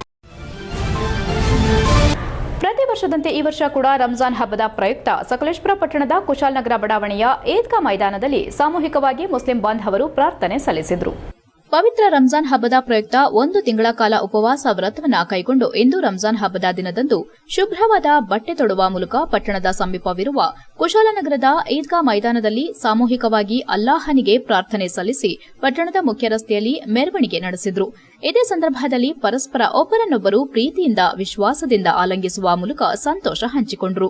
ಪ್ರತಿ ವರ್ಷದಂತೆ ಈ ವರ್ಷ ಕೂಡ ರಂಜಾನ್ ಹಬ್ಬದ ಪ್ರಯುಕ್ತ ಸಕಲೇಶ್ಪುರ ಪಟ್ಟಣದ ಕುಶಾಲನಗರ ಬಡಾವಣೆಯ ಈದ್ಗಾ ಮೈದಾನದಲ್ಲಿ ಸಾಮೂಹಿಕವಾಗಿ ಮುಸ್ಲಿಂ ಬಾಂಧವರು ಪ್ರಾರ್ಥನೆ ಸಲ್ಲಿಸಿದರು. ಪವಿತ್ರ ರಂಜಾನ್ ಹಬ್ಬದ ಪ್ರಯುಕ್ತ ಒಂದು ತಿಂಗಳ ಕಾಲ ಉಪವಾಸ ವ್ರತವನ್ನು ಕೈಗೊಂಡು ಇಂದು ರಂಜಾನ್ ಹಬ್ಬದ ದಿನದಂದು ಶುಭ್ರವಾದ ಬಟ್ಟೆ ತೊಡುವ ಮೂಲಕ ಪಟ್ಟಣದ ಸಮೀಪವಿರುವ ಕುಶಾಲನಗರದ ಈದ್ಗಾ ಮೈದಾನದಲ್ಲಿ ಸಾಮೂಹಿಕವಾಗಿ ಅಲ್ಲಾಹನಿಗೆ ಪ್ರಾರ್ಥನೆ ಸಲ್ಲಿಸಿ ಪಟ್ಟಣದ ಮುಖ್ಯ ರಸ್ತೆಯಲ್ಲಿ ಮೆರವಣಿಗೆ ನಡೆಸಿದರು. ಇದೇ ಸಂದರ್ಭದಲ್ಲಿ ಪರಸ್ಪರ ಒಬ್ಬರನ್ನೊಬ್ಬರು ಪ್ರೀತಿಯಿಂದ, ವಿಶ್ವಾಸದಿಂದ ಆಲಂಗಿಸುವ ಮೂಲಕ ಸಂತೋಷ ಹಂಚಿಕೊಂಡರು.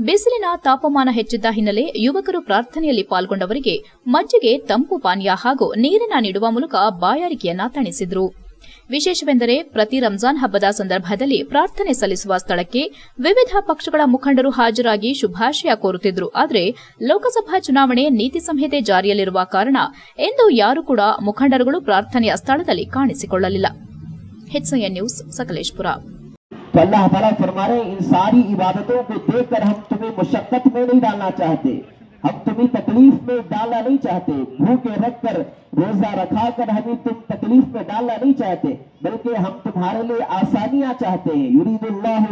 ಬಿಸಿಲಿನ ತಾಪಮಾನ ಹೆಚ್ಚಿದ್ದ ಹಿನ್ನೆಲೆ ಯುವಕರು ಪ್ರಾರ್ಥನೆಯಲ್ಲಿ ಪಾಲ್ಗೊಂಡವರಿಗೆ ಮಜ್ಜಿಗೆ ತಂಪು ಪಾನೀಯ ಹಾಗೂ ನೀರಿನ ನೀಡುವ ಮೂಲಕ ಬಾಯಾರಿಕೆಯನ್ನ ತಣಿಸಿದ್ರು. ವಿಶೇಷವೆಂದರೆ ಪ್ರತಿ ರಂಜಾನ್ ಹಬ್ಬದ ಸಂದರ್ಭದಲ್ಲಿ ಪ್ರಾರ್ಥನೆ ಸಲ್ಲಿಸುವ ಸ್ಥಳಕ್ಕೆ ವಿವಿಧ ಪಕ್ಷಗಳ ಮುಖಂಡರು ಹಾಜರಾಗಿ ಶುಭಾಶಯ ಕೋರುತ್ತಿದ್ರು. ಆದರೆ ಲೋಕಸಭಾ ಚುನಾವಣೆ ನೀತಿ ಸಂಹಿತೆ ಜಾರಿಯಲ್ಲಿರುವ ಕಾರಣ ಎಂದು ಯಾರೂ ಕೂಡ ಮುಖಂಡರುಗಳು ಪ್ರಾರ್ಥನೆಯ ಸ್ಥಳದಲ್ಲಿ ಕಾಣಿಸಿಕೊಳ್ಳಲಿಲ್ಲ. ನ್ಯೂಸ್ ಸಕಲೇಶ್ಪುರ तो अल्लाह तला फरमा रहे इन सारी इबादतों को देखकर हम तुम्हें मुशक्कत में नहीं डालना चाहते। हम तुम्हें तकलीफ़ में डालना नहीं चाहते। भूखे रख कर रोजा रखा कर हमें तुम तकलीफ़ में डालना नहीं चाहते, बल्कि हम तुम्हारे लिए आसानियाँ चाहते हैं। युरीदुल्लाह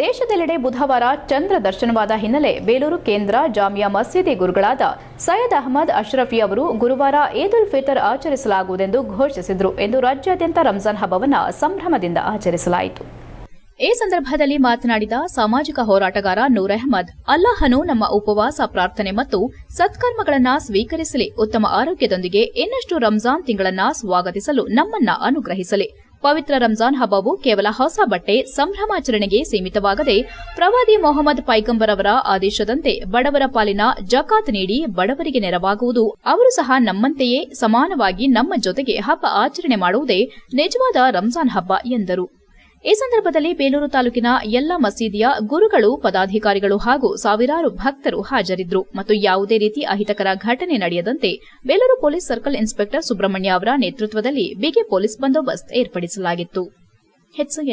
ದೇಶದೆಲ್ಲೆಡೆ ಬುಧವಾರ ಚಂದ್ರ ದರ್ಶನವಾದ ಹಿನ್ನೆಲೆ ಬೇಲೂರು ಕೇಂದ್ರ ಜಾಮಿಯಾ ಮಸೀದಿ ಗುರುಗಳಾದ ಸೈಯದ್ ಅಹಮದ್ ಅಶ್ರಫಿ ಅವರು ಗುರುವಾರ ಈದ್ ಉಲ್ ಫಿತರ್ ಆಚರಿಸಲಾಗುವುದೆಂದು ಘೋಷಿಸಿದರು ಎಂದು ರಾಜ್ಯಾದ್ಯಂತ ರಂಜಾನ್ ಹಬ್ಬವನ್ನು ಸಂಭ್ರಮದಿಂದ ಆಚರಿಸಲಾಯಿತು. ಈ ಸಂದರ್ಭದಲ್ಲಿ ಮಾತನಾಡಿದ ಸಾಮಾಜಿಕ ಹೋರಾಟಗಾರ ನೂರ್ ಅಹಮದ್, ಅಲ್ಲಾಹನು ನಮ್ಮ ಉಪವಾಸ, ಪ್ರಾರ್ಥನೆ ಮತ್ತು ಸತ್ಕರ್ಮಗಳನ್ನು ಸ್ವೀಕರಿಸಲಿ. ಉತ್ತಮ ಆರೋಗ್ಯದೊಂದಿಗೆ ಇನ್ನಷ್ಟು ರಂಜಾನ್ ತಿಂಗಳನ್ನ ಸ್ವಾಗತಿಸಲು ನಮ್ಮನ್ನ ಅನುಗ್ರಹಿಸಲಿ. ಪವಿತ್ರ ರಂಜಾನ್ ಹಬ್ಬವು ಕೇವಲ ಹೊಸ ಬಟ್ಟೆ ಸಂಭ್ರಮಾಚರಣೆಗೆ ಸೀಮಿತವಾಗದೆ ಪ್ರವಾದಿ ಮೊಹಮ್ಮದ್ ಪೈಗಂಬರ್ ಅವರ ಆದೇಶದಂತೆ ಬಡವರ ಪಾಲಿನ ಜಕಾತ್ ನೀಡಿ ಬಡವರಿಗೆ ನೆರವಾಗುವುದು, ಅವರು ಸಹ ನಮ್ಮಂತೆಯೇ ಸಮಾನವಾಗಿ ನಮ್ಮ ಜೊತೆಗೆ ಹಬ್ಬ ಆಚರಣೆ ಮಾಡುವುದೇ ನಿಜವಾದ ರಂಜಾನ್ ಹಬ್ಬ ಎಂದರು. ಈ ಸಂದರ್ಭದಲ್ಲಿ ಬೇಲೂರು ತಾಲೂಕಿನ ಎಲ್ಲ ಮಸೀದಿಯ ಗುರುಗಳು, ಪದಾಧಿಕಾರಿಗಳು ಹಾಗೂ ಸಾವಿರಾರು ಭಕ್ತರು ಹಾಜರಿದ್ದರು ಮತ್ತು ಯಾವುದೇ ರೀತಿ ಅಹಿತಕರ ಘಟನೆ ನಡೆಯದಂತೆ Belur police circle inspector Subrahmanya ಅವರ ನೇತೃತ್ವದಲ್ಲಿ ಬಿಗಿ ಪೊಲೀಸ್ ಬಂದೋಬಸ್ತ್ ಏರ್ಪಡಿಸಲಾಗಿತ್ತು.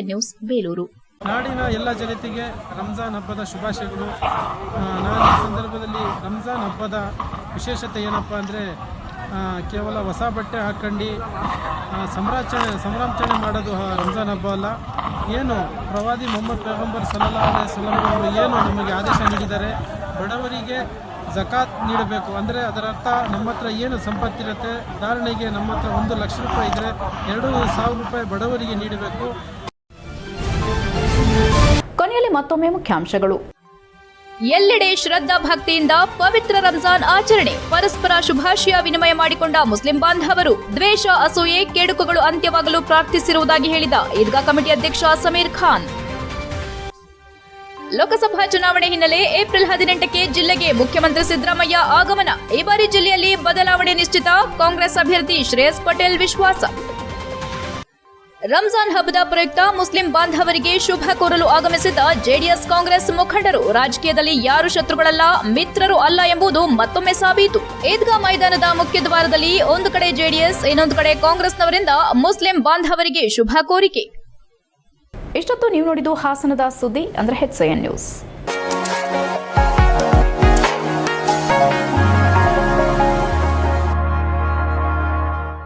ನ್ಯೂಸ್, ಬೇಲೂರು. ನಾಡಿನ ಎಲ್ಲ ಜನತೆಗೆ ರಂಜಾನ್ ಹಬ್ಬದ ಶುಭಾಶಯಗಳು. ನಾನು ಈ ಸಂದರ್ಭದಲ್ಲಿ ರಂಜಾನ್ ಹಬ್ಬದ ವಿಶೇಷತೆ ಏನಪ್ಪಾ ಅಂದರೆ ಕೇವಲ ಹೊಸ ಬಟ್ಟೆ ಹಾಕ್ಕೊಂಡು ಸಂರಾಚನೆ ಸಂಭ್ರಮಾಚರಣೆ ಮಾಡೋದು ರಂಜಾನ್ ಹಬ್ಬ ಅಲ್ಲ. ಏನು ಪ್ರವಾದಿ ಮೊಹಮ್ಮದ್ ಪೈಗಂಬರ್ ವಸಲ್ಲಂ ಅವರು ಏನು ನಮಗೆ ಆದೇಶ ನೀಡಿದ್ದಾರೆ? ಬಡವರಿಗೆ ಜಕಾತ್ ನೀಡಬೇಕು. ಅಂದರೆ ಅದರ ಅರ್ಥ ನಮ್ಮ ಹತ್ರ ಏನು ಸಂಪತ್ತಿರುತ್ತೆ ಉದಾಹರಣೆಗೆ ನಮ್ಮ ಹತ್ರ ಒಂದು ಲಕ್ಷ ರೂಪಾಯಿ ಇದ್ದರೆ ಎರಡು ಸಾವಿರ ರೂಪಾಯಿ ಬಡವರಿಗೆ ನೀಡಬೇಕು. ಕೊನೆಯಲ್ಲಿ ಮತ್ತೊಮ್ಮೆ ಮುಖ್ಯಾಂಶಗಳು. ಎಲ್ಲೆಡೆ ಶ್ರದ್ಧಾ ಭಕ್ತಿಯಿಂದ ಪವಿತ್ರ ರಂಜಾನ್ ಆಚರಣೆ. ಪರಸ್ಪರ ಶುಭಾಶಯ ವಿನಿಮಯ ಮಾಡಿಕೊಂಡ ಮುಸ್ಲಿಂ ಬಾಂಧವರು ದ್ವೇಷ, ಅಸೂಯೆ, ಕೆಡುಕುಗಳು ಅಂತ್ಯವಾಗಲು ಪ್ರಾರ್ಥಿಸಿರುವುದಾಗಿ ಹೇಳಿದ ಈದ್ಗಾ ಕಮಿಟಿ ಅಧ್ಯಕ್ಷ ಸಮೀರ್ ಖಾನ್. ಲೋಕಸಭಾ ಚುನಾವಣೆ ಹಿನ್ನೆಲೆ ಏಪ್ರಿಲ್ ಹದಿನೆಂಟಕ್ಕೆ ಜಿಲ್ಲೆಗೆ ಮುಖ್ಯಮಂತ್ರಿ ಸಿದ್ದರಾಮಯ್ಯ ಆಗಮನ. ಈ ಬಾರಿ ಜಿಲ್ಲೆಯಲ್ಲಿ ಬದಲಾವಣೆ ನಿಶ್ಚಿತ. ಕಾಂಗ್ರೆಸ್ ಅಭ್ಯರ್ಥಿ ಶ್ರೇಯಸ್ ಪಟೇಲ್ ವಿಶ್ವಾಸ. ರಂಜಾನ್ ಹಬ್ಬದ ಪ್ರಯುಕ್ತ ಮುಸ್ಲಿಂ ಬಾಂಧವರಿಗೆ ಶುಭ ಕೋರಲು ಆಗಮಿಸಿದ ಜೆಡಿಎಸ್ ಕಾಂಗ್ರೆಸ್ ಮುಖಂಡರು, ರಾಜಕೀಯದಲ್ಲಿ ಯಾರು ಶತ್ರುಗಳಲ್ಲ, ಮಿತ್ರರು ಅಲ್ಲ ಎಂಬುದು ಮತ್ತೊಮ್ಮೆ ಸಾಬೀತು. ಈದ್ಗಾ ಮೈದಾನದ ಮುಖ್ಯ ದ್ವಾರದಲ್ಲಿ ಒಂದು ಕಡೆ ಜೆಡಿಎಸ್, ಇನ್ನೊಂದು ಕಡೆ ಕಾಂಗ್ರೆಸ್ನವರಿಂದ ಮುಸ್ಲಿಂ ಬಾಂಧವರಿಗೆ ಶುಭ ಕೋರಿಕೆ. ಇಷ್ಟೊತ್ತು ನೀವು ನೋಡಿದ್ದು ಹಾಸನದ ಸುದ್ದಿ, ಅಂದ್ರೆ ಹೆಚ್ಎನ್ ನ್ಯೂಸ್